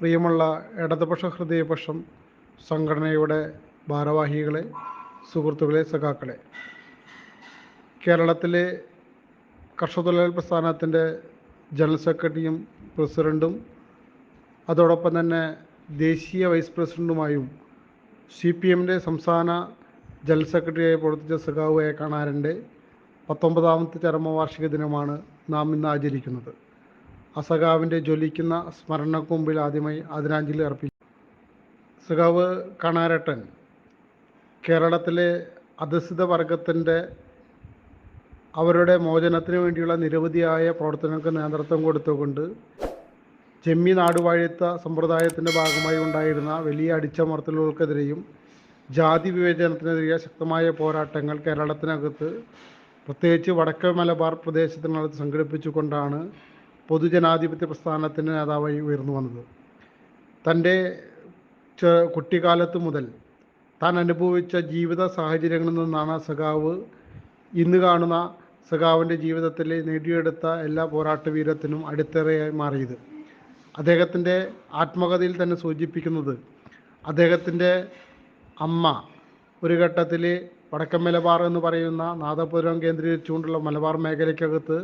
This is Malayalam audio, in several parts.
പ്രിയമുള്ള ഇടതുപക്ഷ ഹൃദയപക്ഷം സംഘടനയുടെ ഭാരവാഹികളെ സുഹൃത്തുക്കളെ സഖാക്കളെ. കേരളത്തിലെ കർഷക തൊഴിലാളി പ്രസ്ഥാനത്തിന്റെ ജനറൽ സെക്രട്ടറിയും പ്രസിഡന്റും അതോടൊപ്പം തന്നെ ദേശീയ വൈസ് പ്രസിഡന്റുമായും സി പി എമ്മിന്റെ സംസ്ഥാന ജനറൽ സെക്രട്ടറിയായി പ്രവർത്തിച്ച സഖാവ് എ കാണാരന്റെ പത്തൊമ്പതാമത്തെ ചരമവാർഷിക ദിനമാണ് നാം ഇന്ന് ആചരിക്കുന്നത്. ആ സഖാവിന്റെ ജ്വലിക്കുന്ന സ്മരണക്കൊമ്പിൽ ആദ്യമായി ആദരാഞ്ജലി അർപ്പിച്ചു. സഖാവ് കണാരട്ടൻ കേരളത്തിലെ അധസ്ഥിത വർഗത്തിന്റെ അവരുടെ മോചനത്തിന് വേണ്ടിയുള്ള നിരവധിയായ പ്രവർത്തനങ്ങൾക്ക് നേതൃത്വം കൊടുത്തുകൊണ്ട് ചെമ്മി നാടുവാഴിത്ത സമ്പ്രദായത്തിന്റെ ഭാഗമായി ഉണ്ടായിരുന്ന വലിയ അടിച്ചമർത്തലുകൾക്കെതിരെയും ജാതി വിവേചനത്തിനെതിരെ ശക്തമായ പോരാട്ടങ്ങൾ കേരളത്തിനകത്ത് പ്രത്യേകിച്ച് വടക്കേ മലബാർ പ്രദേശത്തിനകത്ത് സംഘടിപ്പിച്ചുകൊണ്ടാണ് പൊതുജനാധിപത്യ പ്രസ്ഥാനത്തിന്റെ നേതാവായി ഉയർന്നു വന്നത്. തന്റെ കുട്ടിക്കാലത്ത് മുതൽ താൻ അനുഭവിച്ച ജീവിത സാഹചര്യങ്ങളിൽ നിന്നാണ് സഖാവ് ഇന്ന് കാണുന്ന സഖാവിന്റെ ജീവിതത്തിൽ നേടിയെടുത്ത എല്ലാ പോരാട്ട വീരത്തിനും അടിത്തറയായി മാറിയത്. അദ്ദേഹത്തിന്റെ ആത്മകഥയിൽ തന്നെ സൂചിപ്പിക്കുന്നത് അദ്ദേഹത്തിന്റെ അമ്മ ഒരു ഘട്ടത്തിൽ വടക്കൻ മലബാർ എന്ന് പറയുന്ന നാദപുരം കേന്ദ്രീകരിച്ചുകൊണ്ടുള്ള മലബാർ മേഖലയ്ക്കകത്ത്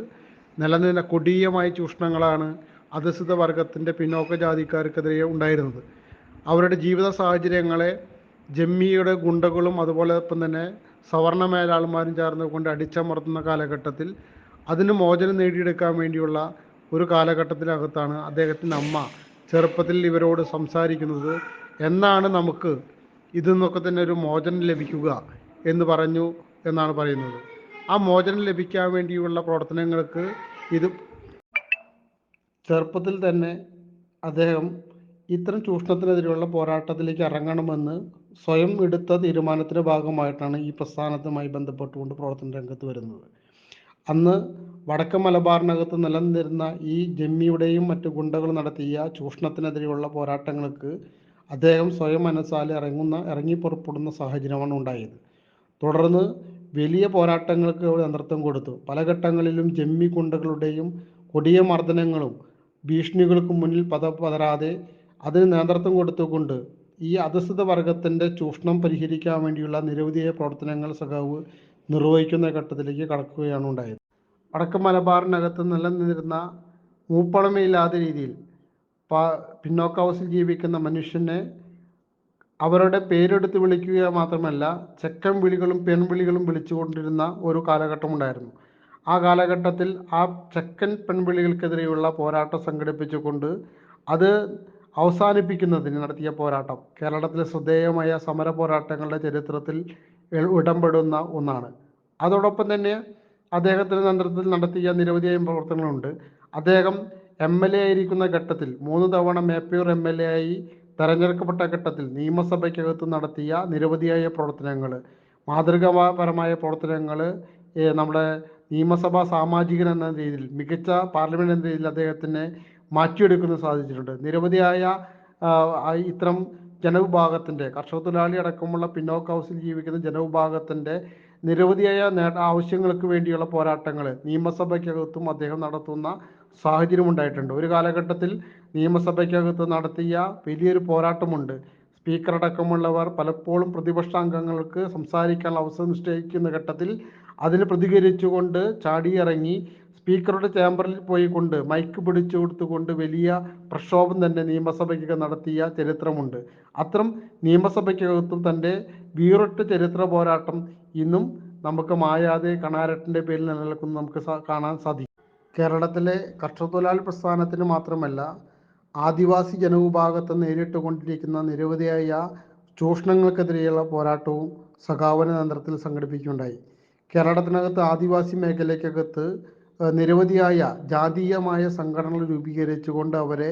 നിലനിന്ന കൊടിയമായ ചൂഷണങ്ങളാണ് അധസ്ഥിത വർഗത്തിന്റെ പിന്നോക്ക ജാതിക്കാർക്കെതിരെ ഉണ്ടായിരുന്നത്. അവരുടെ ജീവിത സാഹചര്യങ്ങളെ ജമ്മിയുടെ ഗുണ്ടകളും അതുപോലെ ഒപ്പം തന്നെ സവർണ മേലാളന്മാരും ചേർന്ന് കൊണ്ട് അടിച്ചമർത്തുന്ന കാലഘട്ടത്തിൽ അതിന് മോചനം നേടിയെടുക്കാൻ വേണ്ടിയുള്ള ഒരു കാലഘട്ടത്തിനകത്താണ് അദ്ദേഹത്തിന്റെ അമ്മ ചെറുപ്പത്തിൽ ഇവരോട് സംസാരിക്കുന്നത്. എന്നാണ് നമുക്ക് ഇതിൽ നിന്നൊക്കെ തന്നെ ഒരു മോചനം ലഭിക്കുക എന്ന് പറഞ്ഞു എന്നാണ് പറയുന്നത്. ആ മോചനം ലഭിക്കാൻ വേണ്ടിയുള്ള പ്രവർത്തനങ്ങൾക്ക് ഇത് ചെറുപ്പത്തിൽ തന്നെ അദ്ദേഹം ഇത്തരം ചൂഷണത്തിനെതിരെയുള്ള പോരാട്ടത്തിലേക്ക് ഇറങ്ങണമെന്ന് സ്വയം എടുത്ത തീരുമാനത്തിന്റെ ഭാഗമായിട്ടാണ് ഈ പ്രസ്ഥാനത്തുമായി ബന്ധപ്പെട്ടുകൊണ്ട് പ്രവർത്തന രംഗത്ത് വരുന്നത്. അന്ന് വടക്കൻ മലബാറിനകത്ത് നിലനിന്നിരുന്ന ഈ ജമ്മിയുടെയും മറ്റു ഗുണ്ടകൾ നടത്തിയ ചൂഷണത്തിനെതിരെയുള്ള പോരാട്ടങ്ങൾക്ക് അദ്ദേഹം സ്വയം മനസ്സാൽ ഇറങ്ങുന്ന ഇറങ്ങി പുറപ്പെടുന്ന സാഹചര്യമാണ് ഉണ്ടായത്. തുടർന്ന് വലിയ പോരാട്ടങ്ങൾക്ക് നേതൃത്വം കൊടുത്തു. പല ഘട്ടങ്ങളിലും ജമ്മി കുണ്ടകളുടെയും കൊടിയ മർദ്ദനങ്ങളും ഭീഷണികൾക്ക് മുന്നിൽ പത പതരാതെ അതിന് നേതൃത്വം കൊടുത്തുകൊണ്ട് ഈ അധസ്ഥിത വർഗത്തിന്റെ ചൂഷണം പരിഹരിക്കാൻ വേണ്ടിയുള്ള നിരവധിയായ പ്രവർത്തനങ്ങൾ സഖാവ് നിർവഹിക്കുന്ന ഘട്ടത്തിലേക്ക് കടക്കുകയാണ് ഉണ്ടായത്. വടക്കൻ മലബാറിനകത്ത് നിലനിന്നിരുന്ന മൂപ്പളമയില്ലാത്ത രീതിയിൽ പിന്നോക്കാവസ്ഥയിൽ ജീവിക്കുന്ന മനുഷ്യനെ അവരുടെ പേരെടുത്ത് വിളിക്കുക മാത്രമല്ല ചെക്കൻ വിളികളും പെൺവിളികളും വിളിച്ചുകൊണ്ടിരുന്ന ഒരു കാലഘട്ടം ഉണ്ടായിരുന്നു. ആ കാലഘട്ടത്തിൽ ആ ചെക്കൻ പെൺവിളികൾക്കെതിരെയുള്ള പോരാട്ടം സംഘടിപ്പിച്ചുകൊണ്ട് അത് അവസാനിപ്പിക്കുന്നതിന് നടത്തിയ പോരാട്ടം കേരളത്തിലെ ശ്രദ്ധേയമായ സമര പോരാട്ടങ്ങളുടെ ചരിത്രത്തിൽ ഇടംപെടുന്ന ഒന്നാണ്. അതോടൊപ്പം തന്നെ അദ്ദേഹത്തിന്റെ നേതൃത്വത്തിൽ നടത്തിയ നിരവധിയായ പ്രവർത്തനങ്ങളുണ്ട്. അദ്ദേഹം എം എൽ എ ആയിരിക്കുന്ന ഘട്ടത്തിൽ മൂന്ന് തവണ മേപ്പയൂർ എം എൽ എ ആയി തെരഞ്ഞെടുക്കപ്പെട്ട ഘട്ടത്തിൽ നിയമസഭയ്ക്കകത്ത് നടത്തിയ നിരവധിയായ പ്രവർത്തനങ്ങൾ മാതൃകാപരമായ പ്രവർത്തനങ്ങൾ നമ്മുടെ നിയമസഭാ സാമാജികൻ എന്ന രീതിയിൽ മികച്ച പാർലമെന്റ് എന്ന രീതിയിൽ അദ്ദേഹത്തിനെ മാറ്റിയെടുക്കുന്ന സാധിച്ചിട്ടുണ്ട്. നിരവധിയായ ഇത്തരം ജനവിഭാഗത്തിന്റെ കർഷക തൊഴിലാളി അടക്കമുള്ള പിന്നോക്ക ഹൗസിൽ ജീവിക്കുന്ന ജനവിഭാഗത്തിന്റെ നിരവധിയായ ആവശ്യങ്ങൾക്ക് വേണ്ടിയുള്ള പോരാട്ടങ്ങൾ നിയമസഭയ്ക്കകത്തും അദ്ദേഹം നടത്തുന്ന സാഹചര്യം ഉണ്ടായിട്ടുണ്ട് ഒരു കാലഘട്ടത്തിൽ നിയമസഭയ്ക്കകത്ത് നടത്തിയ വലിയൊരു പോരാട്ടമുണ്ട്. സ്പീക്കർ അടക്കമുള്ളവർ പലപ്പോഴും പ്രതിപക്ഷാംഗങ്ങൾക്ക് സംസാരിക്കാനുള്ള അവസരം നിശ്ചയിക്കുന്ന ഘട്ടത്തിൽ അതിന് പ്രതികരിച്ചുകൊണ്ട് ചാടിയിറങ്ങി സ്പീക്കറുടെ ചേംബറിൽ പോയി കൊണ്ട് മൈക്ക് പിടിച്ചു കൊടുത്തുകൊണ്ട് വലിയ പ്രക്ഷോഭം തന്നെ നിയമസഭയ്ക്ക് നടത്തിയ ചരിത്രമുണ്ട്. അത്തരം നിയമസഭയ്ക്കകത്തും തന്റെ വീറൊട്ട് ചരിത്ര പോരാട്ടം ഇന്നും നമുക്ക് മായാതെ കണാരട്ടിന്റെ പേരിൽ നിലനിൽക്കുന്ന നമുക്ക് കാണാൻ സാധിക്കും. കേരളത്തിലെ കർഷക തൊഴിലാളി പ്രസ്ഥാനത്തിന് മാത്രമല്ല ആദിവാസി ജനവിഭാഗത്തെ നേരിട്ട് കൊണ്ടിരിക്കുന്ന നിരവധിയായ ചൂഷണങ്ങൾക്കെതിരെയുള്ള പോരാട്ടവും സഖാവന നേതൃത്വത്തിൽ സംഘടിപ്പിക്കുകയുണ്ടായി. കേരളത്തിനകത്ത് ആദിവാസി മേഖലയ്ക്കകത്ത് നിരവധിയായ ജാതീയമായ സംഘടനകൾ രൂപീകരിച്ചുകൊണ്ട് അവരെ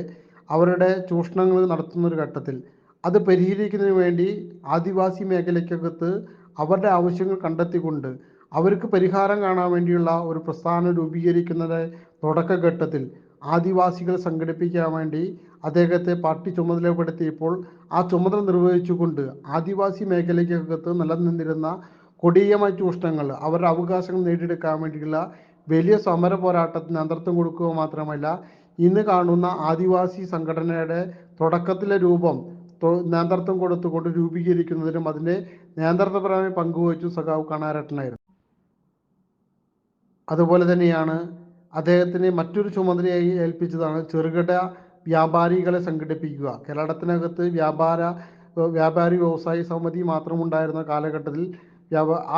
അവരുടെ ചൂഷണങ്ങൾ നടത്തുന്ന ഒരു ഘട്ടത്തിൽ. അത് പരിഹരിക്കുന്നതിന് വേണ്ടി ആദിവാസി മേഖലയ്ക്കകത്ത് അവരുടെ ആവശ്യങ്ങൾ കണ്ടെത്തിക്കൊണ്ട് അവർക്ക് പരിഹാരം കാണാൻ വേണ്ടിയുള്ള ഒരു പ്രസ്ഥാനം രൂപീകരിക്കുന്നതിന്റെ തുടക്കഘട്ടത്തിൽ ആദിവാസികൾ സംഘടിപ്പിക്കാൻ വേണ്ടി അദ്ദേഹത്തെ പാർട്ടി ചുമതലപ്പെടുത്തിയപ്പോൾ ആ ചുമതല നിർവഹിച്ചുകൊണ്ട് ആദിവാസി മേഖലയ്ക്കകത്ത് നിലനിന്നിരുന്ന കൊടിയമായ ചൂഷണങ്ങൾ അവരുടെ അവകാശങ്ങൾ നേടിയെടുക്കാൻ വേണ്ടിയുള്ള വലിയ സമര പോരാട്ടത്തിന് അന്തർത്ഥം കൊടുക്കുക മാത്രമല്ല ഇന്ന് കാണുന്ന ആദിവാസി സംഘടനയുടെ തുടക്കത്തിലെ രൂപം നേതൃത്വം കൊടുത്തുകൊണ്ട് രൂപീകരിക്കുന്നതിനും അതിന്റെ നേതൃത്വപരമായി പങ്കുവച്ചു സഖാവ് കണാരട്ടനായിരുന്നു അതുപോലെ തന്നെയാണ് അദ്ദേഹത്തിന് മറ്റൊരു ചുമതലയായി ഏൽപ്പിച്ചതാണ് ചെറുകിട വ്യാപാരികളെ സംഘടിപ്പിക്കുക. കേരളത്തിനകത്ത് വ്യാപാര വ്യാപാരി വ്യവസായ സമിതി മാത്രമുണ്ടായിരുന്ന കാലഘട്ടത്തിൽ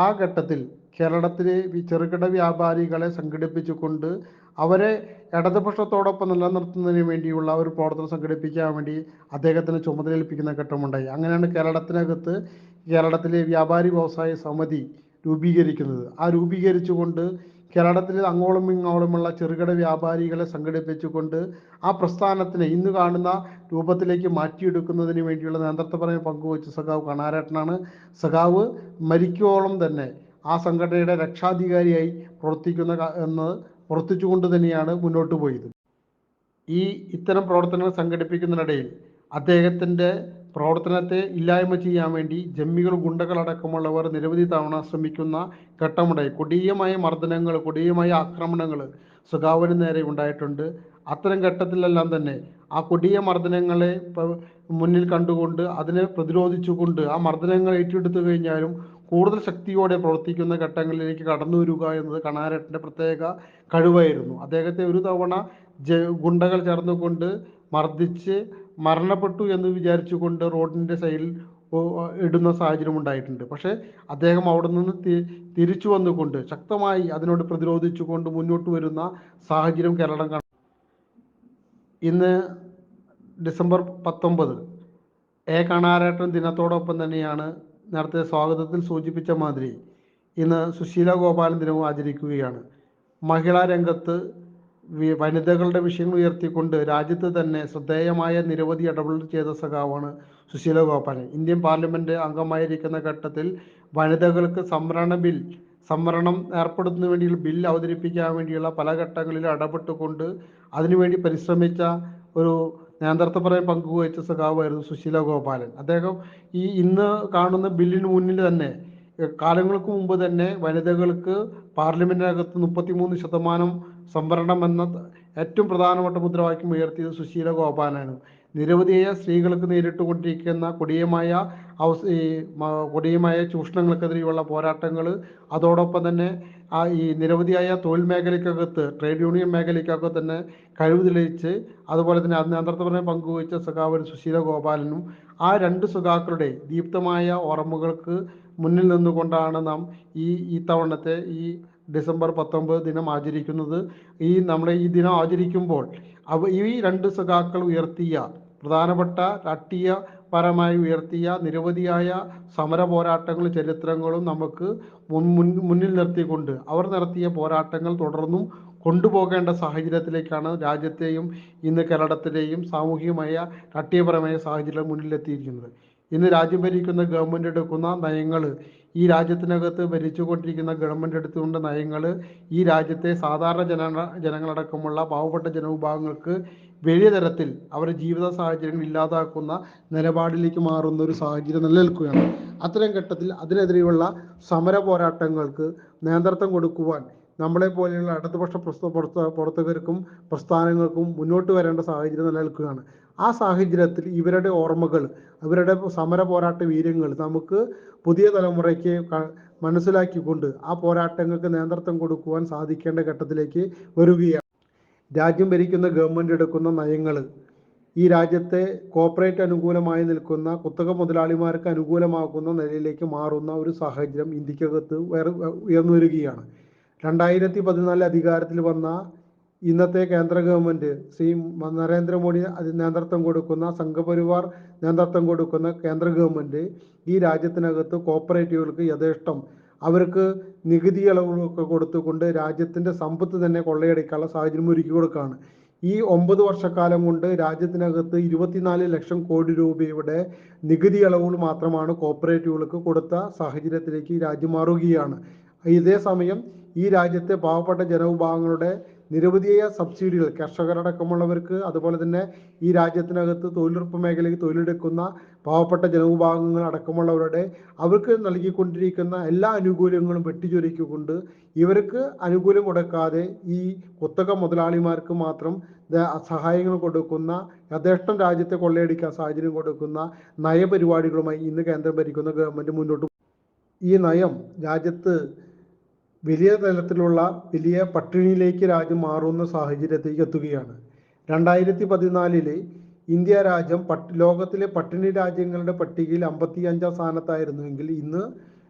ആ ഘട്ടത്തിൽ കേരളത്തിലെ ചെറുകിട വ്യാപാരികളെ സംഘടിപ്പിച്ചുകൊണ്ട് അവരെ ഇടതുപക്ഷത്തോടൊപ്പം നിലനിർത്തുന്നതിന് വേണ്ടിയുള്ള ഒരു പ്രവർത്തനം സംഘടിപ്പിക്കാൻ വേണ്ടി അദ്ദേഹത്തിന് ചുമതലയേൽപ്പിക്കുന്ന ഘട്ടമുണ്ടായി. അങ്ങനെയാണ് കേരളത്തിനകത്ത് കേരളത്തിലെ വ്യാപാരി വ്യവസായ സമിതി രൂപീകരിക്കുന്നത്. ആ രൂപീകരിച്ചുകൊണ്ട് കേരളത്തിൽ അങ്ങോളം ഇങ്ങോളമുള്ള ചെറുകിട വ്യാപാരികളെ സംഘടിപ്പിച്ചുകൊണ്ട് ആ പ്രസ്ഥാനത്തിനെ ഇന്ന് കാണുന്ന രൂപത്തിലേക്ക് മാറ്റിയെടുക്കുന്നതിന് വേണ്ടിയുള്ള നേതൃത്വപരമായി പങ്കുവച്ച സഖാവ് കണാരേട്ടനാണ്. സഖാവ് മരിക്കോളം തന്നെ ആ സംഘടനയുടെ രക്ഷാധികാരിയായി പ്രവർത്തിക്കുന്ന എന്ന് പ്രവർത്തിച്ചുകൊണ്ട് തന്നെയാണ് മുന്നോട്ട് പോയത്. ഈ ഇത്തരം പ്രവർത്തനങ്ങൾ സംഘടിപ്പിക്കുന്നതിനിടയിൽ അദ്ദേഹത്തിന്റെ പ്രവർത്തനത്തെ ഇല്ലായ്മ ചെയ്യാൻ വേണ്ടി ജമ്മികൾ ഗുണ്ടകളടക്കമുള്ളവർ നിരവധി തവണ ശ്രമിക്കുന്ന ഘട്ടമുണ്ടായി. കൊടിയമായ മർദ്ദനങ്ങൾ കൊടിയമായ ആക്രമണങ്ങൾ സുഖാവിന് നേരെ ഉണ്ടായിട്ടുണ്ട്. അത്തരം ഘട്ടത്തിലെല്ലാം തന്നെ ആ കൊടിയ മർദ്ദനങ്ങളെ മുന്നിൽ കണ്ടുകൊണ്ട് അതിനെ പ്രതിരോധിച്ചുകൊണ്ട് ആ മർദ്ദനങ്ങൾ ഏറ്റെടുത്തു കഴിഞ്ഞാലും കൂടുതൽ ശക്തിയോടെ പ്രവർത്തിക്കുന്ന ഘട്ടങ്ങളിലേക്ക് കടന്നു വരിക എന്നത് കണാരട്ടിന്റെ പ്രത്യേക കഴിവായിരുന്നു. അദ്ദേഹത്തെ ഒരു തവണ ഗുണ്ടകൾ ചേർന്നുകൊണ്ട് മർദ്ദിച്ച് മരണപ്പെട്ടു എന്ന് വിചാരിച്ചുകൊണ്ട് റോഡിന്റെ സൈഡിൽ ഇടുന്ന സാഹചര്യം ഉണ്ടായിട്ടുണ്ട്. പക്ഷേ അദ്ദേഹം അവിടെ നിന്ന് തിരിച്ചു വന്നുകൊണ്ട് ശക്തമായി അതിനോട് പ്രതിരോധിച്ചുകൊണ്ട് മുന്നോട്ട് വരുന്ന സാഹചര്യം കേരളം കാണും. ഇന്ന് ഡിസംബർ പത്തൊമ്പത് എ കണാരേട്ടൻ ദിനത്തോടൊപ്പം തന്നെയാണ് നേരത്തെ സ്വാഗതത്തിൽ സൂചിപ്പിച്ച മാതിരി ഇന്ന് സുശീല ഗോപാലൻ ദിനവും ആചരിക്കുകയാണ്. മഹിളാ രംഗത്ത് വനിതകളുടെ വിഷയങ്ങൾ ഉയർത്തിക്കൊണ്ട് രാജ്യത്ത് തന്നെ ശ്രദ്ധേയമായ നിരവധി ഇടപെടൽ ചെയ്ത സഖാവാണ് സുശീല ഗോപാലൻ. ഇന്ത്യൻ പാർലമെന്റ് അംഗമായിരിക്കുന്ന ഘട്ടത്തിൽ വനിതകൾക്ക് സംവരണ ബിൽ സംവരണം ഏർപ്പെടുത്തുന്നതിന് വേണ്ടിയുള്ള ബിൽ അവതരിപ്പിക്കാൻ വേണ്ടിയുള്ള പല ഘട്ടങ്ങളിൽ ഇടപെട്ടുകൊണ്ട് അതിനുവേണ്ടി പരിശ്രമിച്ച ഒരു നേതൃത്വപരമായി പങ്കുവഹിച്ച സഖാവായിരുന്നു സുശീല ഗോപാലൻ. അദ്ദേഹം ഈ ഇന്ന് കാണുന്ന ബില്ലിന് മുന്നിൽ തന്നെ കാലങ്ങൾക്ക് മുമ്പ് തന്നെ വനിതകൾക്ക് പാർലമെന്റിനകത്ത് മുപ്പത്തിമൂന്ന് ശതമാനം സംവരണം എന്ന ഏറ്റവും പ്രധാനപ്പെട്ട മുദ്രാവാക്യം ഉയർത്തിയത് സുശീല ഗോപാലാണ്. നിരവധിയായ സ്ത്രീകൾക്ക് നേരിട്ടുകൊണ്ടിരിക്കുന്ന കൊടിയമായ അവസ് കൊടിയമായ ചൂഷണങ്ങൾക്കെതിരെയുള്ള പോരാട്ടങ്ങൾ അതോടൊപ്പം തന്നെ ആ ഈ നിരവധിയായ തൊഴിൽ മേഖലയ്ക്കകത്ത് ട്രേഡ് യൂണിയൻ മേഖലയ്ക്കകത്ത് തന്നെ കഴിവ് തെളിയിച്ച് അതുപോലെ തന്നെ അത് നേതൃത്വപരമായി പങ്കുവച്ച സഖാവൻ സുശീല ഗോപാലനും ആ രണ്ട് സുഖാക്കളുടെ ദീപ്തമായ ഓർമ്മകൾക്ക് മുന്നിൽ നിന്നുകൊണ്ടാണ് നാം ഈ ഈ തവണത്തെ ഈ ഡിസംബർ പത്തൊമ്പത് ദിനം ആചരിക്കുന്നത്. ഈ നമ്മുടെ ഈ ദിനം ആചരിക്കുമ്പോൾ അവ ഈ രണ്ട് സഖാക്കൾ ഉയർത്തിയ പ്രധാനപ്പെട്ട രാഷ്ട്രീയപരമായി ഉയർത്തിയ നിരവധിയായ സമര പോരാട്ടങ്ങളും ചരിത്രങ്ങളും നമുക്ക് മുൻ മുന്നിൽ നിർത്തിക്കൊണ്ട് അവർ നടത്തിയ പോരാട്ടങ്ങൾ തുടർന്നും കൊണ്ടുപോകേണ്ട സാഹചര്യത്തിലേക്കാണ് രാജ്യത്തെയും ഇന്ന് കേരളത്തിലെയും സാമൂഹികമായ രാഷ്ട്രീയപരമായ സാഹചര്യം മുന്നിലെത്തിയിരിക്കുന്നത്. ഇന്ന് രാജ്യം ഭരിക്കുന്ന ഗവൺമെന്റ് എടുക്കുന്ന നയങ്ങൾ ഈ രാജ്യത്തിനകത്ത് ഭരിച്ചുകൊണ്ടിരിക്കുന്ന ഗവൺമെന്റ് എടുത്തുകൊണ്ട് നയങ്ങൾ ഈ രാജ്യത്തെ സാധാരണ ജന ജനങ്ങളടക്കമുള്ള പാവപ്പെട്ട ജനവിഭാഗങ്ങൾക്ക് വലിയ തരത്തിൽ അവരുടെ ജീവിത സാഹചര്യങ്ങൾ ഇല്ലാതാക്കുന്ന നിലപാടിലേക്ക് മാറുന്ന ഒരു സാഹചര്യം നിലനിൽക്കുകയാണ്. അത്തരം ഘട്ടത്തിൽ അതിനെതിരെയുള്ള സമര പോരാട്ടങ്ങൾക്ക് നേതൃത്വം കൊടുക്കുവാൻ നമ്മളെ പോലെയുള്ള ഇടതുപക്ഷ പ്രസ്ത പ്രവർത്തകർക്കും പ്രസ്ഥാനങ്ങൾക്കും മുന്നോട്ട് വരേണ്ട സാഹചര്യം നിലനിൽക്കുകയാണ്. ആ സാഹചര്യത്തിൽ ഇവരുടെ ഓർമ്മകൾ അവരുടെ സമര പോരാട്ട വീര്യങ്ങൾ നമുക്ക് പുതിയ തലമുറയ്ക്ക് മനസ്സിലാക്കിക്കൊണ്ട് ആ പോരാട്ടങ്ങൾക്ക് നേതൃത്വം കൊടുക്കുവാൻ സാധിക്കേണ്ട ഘട്ടത്തിലേക്ക് വരികയാണ്. രാജ്യം ഭരിക്കുന്ന ഗവൺമെന്റ് എടുക്കുന്ന നയങ്ങൾ ഈ രാജ്യത്തെ കോർപ്പറേറ്റ് അനുകൂലമായി നിൽക്കുന്ന കുത്തക മുതലാളിമാർക്ക് അനുകൂലമാക്കുന്ന നിലയിലേക്ക് മാറുന്ന ഒരു സാഹചര്യം ഇന്ത്യക്കകത്ത് ഉയർന്നു വരികയാണ്. രണ്ടായിരത്തി പതിനാല് അധികാരത്തിൽ വന്ന ഇന്നത്തെ കേന്ദ്ര ഗവൺമെന്റ് ശ്രീ നരേന്ദ്രമോദി നേതൃത്വം കൊടുക്കുന്ന സംഘപരിവാർ നേതൃത്വം കൊടുക്കുന്ന കേന്ദ്ര ഗവൺമെന്റ് ഈ രാജ്യത്തിനകത്ത് കോപ്പറേറ്റീവുകൾക്ക് യഥേഷ്ടം. അവർക്ക് നികുതി ഇളവുകളൊക്കെ കൊടുത്തുകൊണ്ട് രാജ്യത്തിന്റെ സമ്പത്ത് തന്നെ കൊള്ളയടിക്കാനുള്ള സാഹചര്യം ഒരുക്കി കൊടുക്കുകയാണ്. ഈ ഒമ്പത് വർഷക്കാലം കൊണ്ട് രാജ്യത്തിനകത്ത് ഇരുപത്തിനാല് ലക്ഷം കോടി രൂപയുടെ നികുതി ഇളവുകൾ മാത്രമാണ് കോപ്പറേറ്റീവുകൾക്ക് കൊടുത്ത സാഹചര്യത്തിലേക്ക് രാജ്യം മാറുകയാണ്. ഇതേ സമയം ഈ രാജ്യത്തെ പാവപ്പെട്ട ജനവിഭാഗങ്ങളുടെ നിരവധിയായ സബ്സിഡികൾ കർഷകരടക്കമുള്ളവർക്ക് അതുപോലെ തന്നെ ഈ രാജ്യത്തിനകത്ത് തൊഴിലുറപ്പ് മേഖലയിൽ തൊഴിലെടുക്കുന്ന പാവപ്പെട്ട ജനവിഭാഗങ്ങൾ അടക്കമുള്ളവരുടെ അവർക്ക് നൽകിക്കൊണ്ടിരിക്കുന്ന എല്ലാ ആനുകൂല്യങ്ങളും വെട്ടിച്ചുരുക്കിക്കൊണ്ട് ഇവർക്ക് അനുകൂല്യം കൊടുക്കാതെ ഈ കുത്തക മുതലാളിമാർക്ക് മാത്രം സഹായങ്ങൾ കൊടുക്കുന്ന യഥേഷ്ടം രാജ്യത്തെ കൊള്ളയടിക്കാൻ സാഹചര്യം കൊടുക്കുന്ന നയപരിപാടികളുമായി ഇന്ന് കേന്ദ്രം ഭരിക്കുന്ന ഗവൺമെന്റ് മുന്നോട്ട് ഈ നയം രാജ്യത്ത് വലിയ തലത്തിലുള്ള വലിയ പട്ടിണിയിലേക്ക് രാജ്യം മാറുന്ന സാഹചര്യത്തിലേക്ക് എത്തുകയാണ്. രണ്ടായിരത്തി പതിനാലിൽ ഇന്ത്യ രാജ്യം പട്ട് ലോകത്തിലെ പട്ടിണി രാജ്യങ്ങളുടെ പട്ടികയിൽ അമ്പത്തി അഞ്ചാം സ്ഥാനത്തായിരുന്നുവെങ്കിൽ ഇന്ന്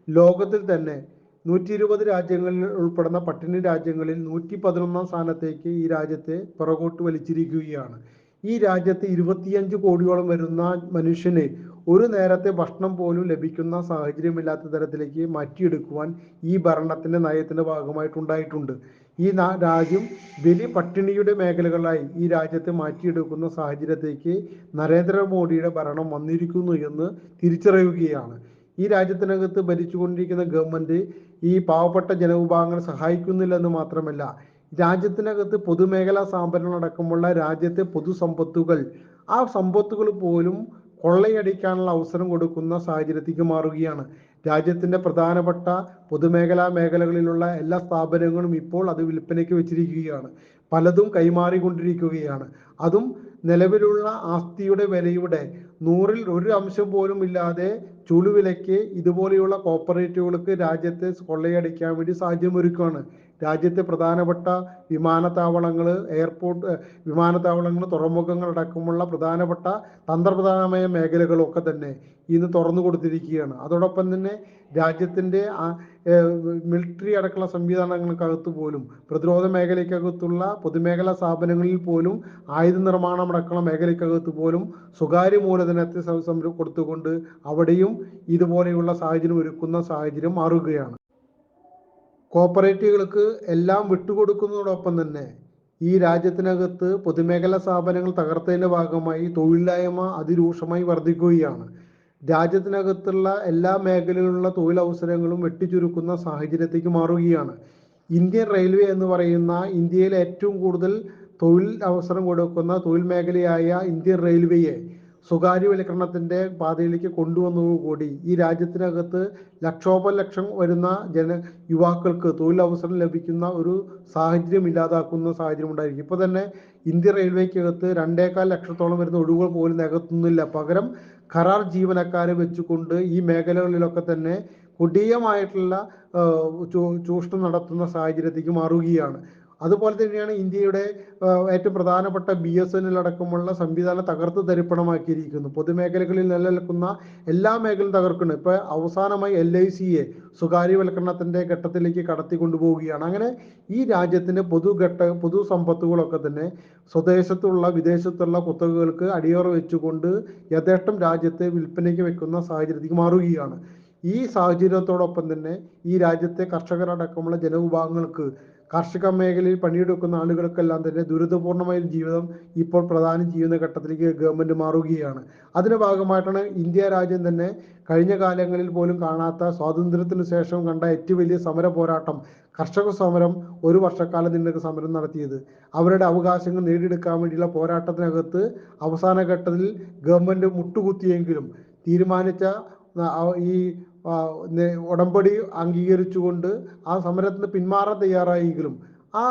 ലോകത്തിൽ തന്നെ നൂറ്റി ഇരുപത് രാജ്യങ്ങളിൽ ഉൾപ്പെടുന്ന പട്ടിണി രാജ്യങ്ങളിൽ നൂറ്റി പതിനൊന്നാം സ്ഥാനത്തേക്ക് ഈ രാജ്യത്തെ പുറകോട്ട് വലിച്ചിരിക്കുകയാണ്. ഈ രാജ്യത്ത് ഇരുപത്തിയഞ്ച് കോടിയോളം വരുന്ന മനുഷ്യന് ഒരു നേരത്തെ ഭക്ഷണം പോലും ലഭിക്കുന്ന സാഹചര്യമില്ലാത്ത തരത്തിലേക്ക് മാറ്റിയെടുക്കുവാൻ ഈ ഭരണത്തിന്റെ നയത്തിന്റെ ഭാഗമായിട്ടുണ്ടായിട്ടുണ്ട്. ഈ രാജ്യം വലിയ പട്ടിണിയുടെ മേഖലകളായി ഈ രാജ്യത്തെ മാറ്റിയെടുക്കുന്ന സാഹചര്യത്തേക്ക് നരേന്ദ്രമോദിയുടെ ഭരണം വന്നിരിക്കുന്നു എന്ന് തിരിച്ചറിയുകയാണ്. ഈ രാജ്യത്തിനകത്ത് ഭരിച്ചുകൊണ്ടിരിക്കുന്ന ഗവൺമെന്റ് ഈ പാവപ്പെട്ട ജനവിഭാഗങ്ങളെ സഹായിക്കുന്നില്ലെന്ന് മാത്രമല്ല രാജ്യത്തിനകത്ത് പൊതുമേഖലാ സ്ഥാപനങ്ങൾ അടക്കമുള്ള രാജ്യത്തെ പൊതുസമ്പത്തുകൾ ആ സമ്പത്തുകൾ പോലും കൊള്ളയടിക്കാനുള്ള അവസരം കൊടുക്കുന്ന സാഹചര്യത്തിലേക്ക് മാറുകയാണ്. രാജ്യത്തിന്റെ പ്രധാനപ്പെട്ട പൊതുമേഖലാ മേഖലകളിലുള്ള എല്ലാ സ്ഥാപനങ്ങളും ഇപ്പോൾ അത് വിൽപ്പനയ്ക്ക് വെച്ചിരിക്കുകയാണ്. പലതും കൈമാറിക്കൊണ്ടിരിക്കുകയാണ്. അതും നിലവിലുള്ള ആസ്തിയുടെ വിലയുടെ നൂറിൽ ഒരു അംശം പോലും ഇല്ലാതെ ചുളുവിലയ്ക്ക് ഇതുപോലെയുള്ള കോപ്പറേറ്റീവുകൾക്ക് രാജ്യത്തെ കൊള്ളയടിക്കാൻ വേണ്ടി സാഹചര്യമൊരുക്കുകയാണ് രാജ്യത്തെ പ്രധാനപ്പെട്ട വിമാനത്താവളങ്ങൾ എയർപോർട്ട് വിമാനത്താവളങ്ങൾ തുറമുഖങ്ങൾ അടക്കമുള്ള പ്രധാനപ്പെട്ട തന്ത്രപ്രധാനമായ മേഖലകളൊക്കെ തന്നെ ഇന്ന് തുറന്നു കൊടുത്തിരിക്കുകയാണ്. അതോടൊപ്പം തന്നെ രാജ്യത്തിന്റെ മിലിറ്ററി അടക്കമുള്ള സംവിധാനങ്ങൾക്കകത്ത് പോലും പ്രതിരോധ മേഖലയ്ക്കകത്തുള്ള പൊതുമേഖലാ സ്ഥാപനങ്ങളിൽ പോലും ആയുധ നിർമ്മാണം അടക്കമുള്ള മേഖലയ്ക്കകത്ത് പോലും സ്വകാര്യ മൂലധനത്തെ കൊടുത്തുകൊണ്ട് അവിടെയും ഇതുപോലെയുള്ള സാഹചര്യം ഒരുക്കുന്ന സാഹചര്യം മാറുകയാണ്. കോപ്പറേറ്റീവുകൾക്ക് എല്ലാം വിട്ടുകൊടുക്കുന്നതോടൊപ്പം തന്നെ ഈ രാജ്യത്തിനകത്ത് പൊതുമേഖലാ സ്ഥാപനങ്ങൾ തകർത്തതിന്റെ ഭാഗമായി തൊഴിലില്ലായ്മ അതിരൂക്ഷമായി വർദ്ധിക്കുകയാണ്. രാജ്യത്തിനകത്തുള്ള എല്ലാ മേഖലകളിലുള്ള തൊഴിലവസരങ്ങളും വെട്ടിച്ചുരുക്കുന്ന സാഹചര്യത്തേക്ക് മാറുകയാണ്. ഇന്ത്യൻ റെയിൽവേ എന്ന് പറയുന്ന ഇന്ത്യയിലെ ഏറ്റവും കൂടുതൽ തൊഴിൽ അവസരം കൊടുക്കുന്ന തൊഴിൽ മേഖലയായ ഇന്ത്യൻ റെയിൽവേയെ സ്വകാര്യവൽക്കരണത്തിന്റെ പാതയിലേക്ക് കൊണ്ടുവന്നതോടുകൂടി ഈ രാജ്യത്തിനകത്ത് ലക്ഷോപലക്ഷം വരുന്ന ജന യുവാക്കൾക്ക് തൊഴിലവസരം ലഭിക്കുന്ന ഒരു സാഹചര്യം ഇല്ലാതാക്കുന്ന സാഹചര്യം ഉണ്ടായിരിക്കും. ഇപ്പോൾ തന്നെ ഇന്ത്യ റെയിൽവേക്കകത്ത് രണ്ടേകാൽ ലക്ഷത്തോളം വരുന്ന ഒഴിവുകൾ പോലും നികത്തുന്നില്ല. പകരം കരാർ ജീവനക്കാരെ വെച്ചുകൊണ്ട് ഈ മേഖലകളിലൊക്കെ തന്നെ കൊടിയമായിട്ടുള്ള ചൂഷണം നടത്തുന്ന സാഹചര്യത്തേക്ക് മാറുകയാണ്. അതുപോലെ തന്നെയാണ് ഇന്ത്യയുടെ ഏറ്റവും പ്രധാനപ്പെട്ട ബി എസ് എൻ എൽ അടക്കമുള്ള സംവിധാനം തകർത്ത് തരിപ്പണമാക്കിയിരിക്കുന്നു. പൊതുമേഖലകളിൽ നിലനിൽക്കുന്ന എല്ലാ മേഖലയും തകർക്കുന്നു ഇപ്പൊ അവസാനമായി എൽ ഐ സിയെ സ്വകാര്യവൽക്കരണത്തിന്റെ ഘട്ടത്തിലേക്ക് കടത്തി കൊണ്ടുപോവുകയാണ് അങ്ങനെ ഈ രാജ്യത്തിന്റെ പൊതുഘട്ട പൊതു സമ്പത്തുകളൊക്കെ തന്നെ സ്വദേശത്തുള്ള വിദേശത്തുള്ള കുത്തകകൾക്ക് അടിയറ വെച്ചുകൊണ്ട് യഥേഷ്ടം രാജ്യത്തെ വിൽപ്പനയ്ക്ക് വെക്കുന്ന സാഹചര്യത്തിലേക്ക് മാറുകയാണ്. ഈ സാഹചര്യത്തോടൊപ്പം തന്നെ ഈ രാജ്യത്തെ കർഷകരടക്കമുള്ള ജനവിഭാഗങ്ങൾക്ക് കാർഷിക മേഖലയിൽ പണിയെടുക്കുന്ന ആളുകൾക്കെല്ലാം തന്നെ ദുരിതപൂർണമായ ജീവിതം ഇപ്പോൾ പ്രധാനം ചെയ്യുന്ന ഘട്ടത്തിലേക്ക് ഗവൺമെന്റ് മാറുകയാണ്. അതിന്റെ ഭാഗമായിട്ടാണ് ഇന്ത്യ രാജ്യം തന്നെ കഴിഞ്ഞ കാലങ്ങളിൽ പോലും കാണാത്ത സ്വാതന്ത്ര്യത്തിന് ശേഷം കണ്ട ഏറ്റവും വലിയ സമര പോരാട്ടം കർഷക സമരം ഒരു വർഷക്കാലം നീണ്ട സമരം നടത്തിയത്. അവരുടെ അവകാശങ്ങൾ നേടിയെടുക്കാൻ വേണ്ടിയുള്ള പോരാട്ടത്തിനകത്ത് അവസാന ഘട്ടത്തിൽ ഗവൺമെന്റ് മുട്ടുകുത്തിയെങ്കിലും തീരുമാനിച്ച ഈ ഉടമ്പടി അംഗീകരിച്ചുകൊണ്ട് ആ സമരത്തിന് പിന്മാറാൻ തയ്യാറായെങ്കിലും ആ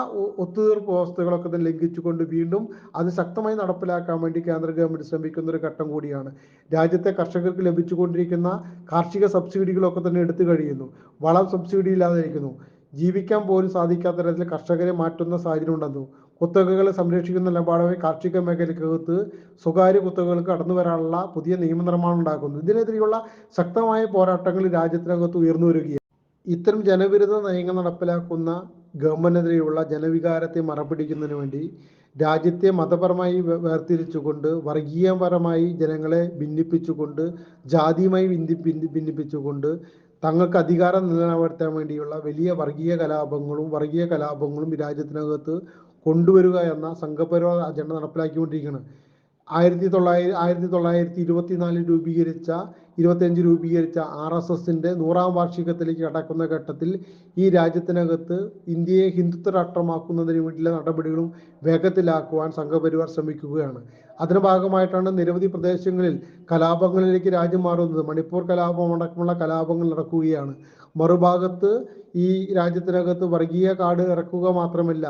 ഒത്തുതീർപ്പ് വ്യവസ്ഥകളൊക്കെ തന്നെ ലംഘിച്ചുകൊണ്ട് വീണ്ടും അത് ശക്തമായി നടപ്പിലാക്കാൻ വേണ്ടി കേന്ദ്ര ഗവൺമെന്റ് ശ്രമിക്കുന്ന ഒരു ഘട്ടം കൂടിയാണ്. രാജ്യത്തെ കർഷകർക്ക് ലഭിച്ചുകൊണ്ടിരിക്കുന്ന കാർഷിക സബ്സിഡികളൊക്കെ തന്നെ എടുത്തു കഴിയുന്നു. വളം സബ്സിഡി ഇല്ലാതെ ഇരിക്കുന്നു ജീവിക്കാൻ പോലും സാധിക്കാത്ത തരത്തിൽ കർഷകരെ മാറ്റുന്ന സാഹചര്യം ഉണ്ടെന്നു കുത്തകകളെ സംരക്ഷിക്കുന്ന നിലപാടായി കാർഷിക മേഖലയ്ക്കകത്ത് സ്വകാര്യ കുത്തകകൾക്ക് കടന്നു വരാനുള്ള പുതിയ നിയമനിർമ്മാണം ഉണ്ടാക്കുന്നു. ഇതിനെതിരെയുള്ള ശക്തമായ പോരാട്ടങ്ങൾ രാജ്യത്തിനകത്ത് ഉയർന്നു വരികയാണ്. ഇത്തരം ജനവിരുദ്ധ നയങ്ങൾ നടപ്പിലാക്കുന്ന ഗവൺമെന്റിനെതിരെയുള്ള ജനവികാരത്തെ മറപിടിക്കുന്നതിന് വേണ്ടി രാജ്യത്തെ മതപരമായി വേർതിരിച്ചുകൊണ്ട് വർഗീയപരമായി ജനങ്ങളെ ഭിന്നിപ്പിച്ചുകൊണ്ട് ജാതിയുമായി ഭിന്നി ഭിന്നി- ഭിന്നിപ്പിച്ചുകൊണ്ട് തങ്ങൾക്ക് അധികാരം നിലനിർത്താൻ വേണ്ടിയുള്ള വലിയ വർഗീയ കലാപങ്ങളും വർഗീയ കലാപങ്ങളും രാജ്യത്തിനകത്ത് കൊണ്ടുവരിക എന്ന സംഘപരിവാർ അജണ്ട നടപ്പിലാക്കിക്കൊണ്ടിരിക്കുകയാണ്. ആയിരത്തി തൊള്ളായിരത്തി ആയിരത്തി തൊള്ളായിരത്തി ഇരുപത്തിനാലിൽ രൂപീകരിച്ച ഇരുപത്തിയഞ്ച് രൂപീകരിച്ച ആർ എസ് എസിന്റെ നൂറാം വാർഷികത്തിലേക്ക് കടക്കുന്ന ഘട്ടത്തിൽ ഈ രാജ്യത്തിനകത്ത് ഇന്ത്യയെ ഹിന്ദുത്വ രാഷ്ട്രമാക്കുന്നതിന് വേണ്ടിയുള്ള നടപടികളും വേഗത്തിലാക്കുവാൻ സംഘപരിവാർ ശ്രമിക്കുകയാണ്. അതിന് ഭാഗമായിട്ടാണ് നിരവധി പ്രദേശങ്ങളിൽ കലാപങ്ങളിലേക്ക് രാജ്യം മാറുന്നത്. മണിപ്പൂർ കലാപം അടക്കമുള്ള കലാപങ്ങൾ നടക്കുകയാണ്. മറുഭാഗത്ത് ഈ രാജ്യത്തിനകത്ത് വർഗീയ കാർഡ് ഇറക്കുക മാത്രമല്ല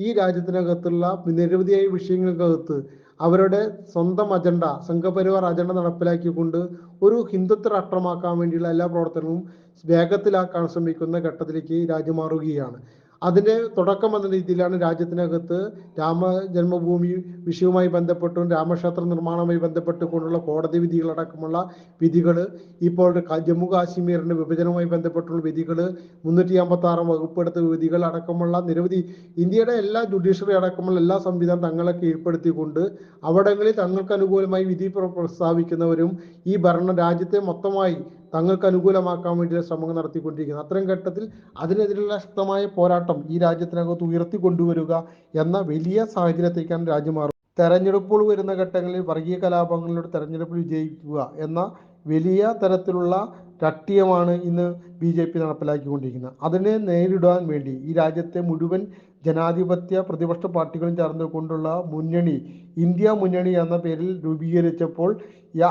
ഈ രാജ്യത്തിനകത്തുള്ള നിരവധിയായ വിഷയങ്ങൾക്കകത്ത് അവരുടെ സ്വന്തം അജണ്ട സംഘപരിവാർ അജണ്ട നടപ്പിലാക്കിക്കൊണ്ട് ഒരു ഹിന്ദുത്വ രാഷ്ട്രമാക്കാൻ വേണ്ടിയുള്ള എല്ലാ പ്രവർത്തനവും വേഗത്തിലാക്കാൻ ശ്രമിക്കുന്ന ഘട്ടത്തിലേക്ക് രാജ്യം മാറുകയാണ്. അതിന്റെ തുടക്കം എന്ന രീതിയിലാണ് രാജ്യത്തിനകത്ത് രാമ ജന്മഭൂമി വിഷയവുമായി ബന്ധപ്പെട്ടും രാമക്ഷേത്ര നിർമ്മാണവുമായി ബന്ധപ്പെട്ടുകൊണ്ടുള്ള കോടതി വിധികളടക്കമുള്ള വിധികൾ ഇപ്പോൾ ജമ്മു കാശ്മീരിന്റെ വിഭജനവുമായി ബന്ധപ്പെട്ടുള്ള വിധികൾ മുന്നൂറ്റി അമ്പത്തി ആറ് വകുപ്പെടുത്ത വിധികൾ അടക്കമുള്ള നിരവധി ഇന്ത്യയുടെ എല്ലാ ജുഡീഷ്യറി അടക്കമുള്ള എല്ലാ സംവിധാനം തങ്ങളെ കീഴ്പ്പെടുത്തിക്കൊണ്ട് അവിടങ്ങളിൽ തങ്ങൾക്ക് അനുകൂലമായി വിധി പ്ര- പ്രസ്താവിക്കുന്നവരും ഈ ഭരണ രാജ്യത്തെ മൊത്തമായി തങ്ങൾക്ക് അനുകൂലമാക്കാൻ വേണ്ടിയുള്ള ശ്രമങ്ങൾ നടത്തിക്കൊണ്ടിരിക്കുന്നത് അത്തരം ഘട്ടത്തിൽ അതിനെതിരെയുള്ള ശക്തമായ പോരാട്ടം ഈ രാജ്യത്തിനകത്ത് ഉയർത്തിക്കൊണ്ടുവരിക എന്ന വലിയ സാഹചര്യത്തേക്കാണ് രാജ്യം മാറുന്നത്. തെരഞ്ഞെടുപ്പുകൾ വരുന്ന ഘട്ടങ്ങളിൽ വർഗീയ കലാപങ്ങളിലൂടെ തെരഞ്ഞെടുപ്പിൽ വിജയിക്കുക എന്ന വലിയ തരത്തിലുള്ള രാഷ്ട്രീയമാണ് ഇന്ന് ബി ജെ പി നടപ്പിലാക്കിക്കൊണ്ടിരിക്കുന്നത്. അതിനെ നേരിടാൻ വേണ്ടി ഈ രാജ്യത്തെ മുഴുവൻ ജനാധിപത്യ പ്രതിപക്ഷ പാർട്ടികളും ചേർന്നുകൊണ്ടുള്ള മുന്നണി ഇന്ത്യ മുന്നണി എന്ന പേരിൽ രൂപീകരിച്ചപ്പോൾ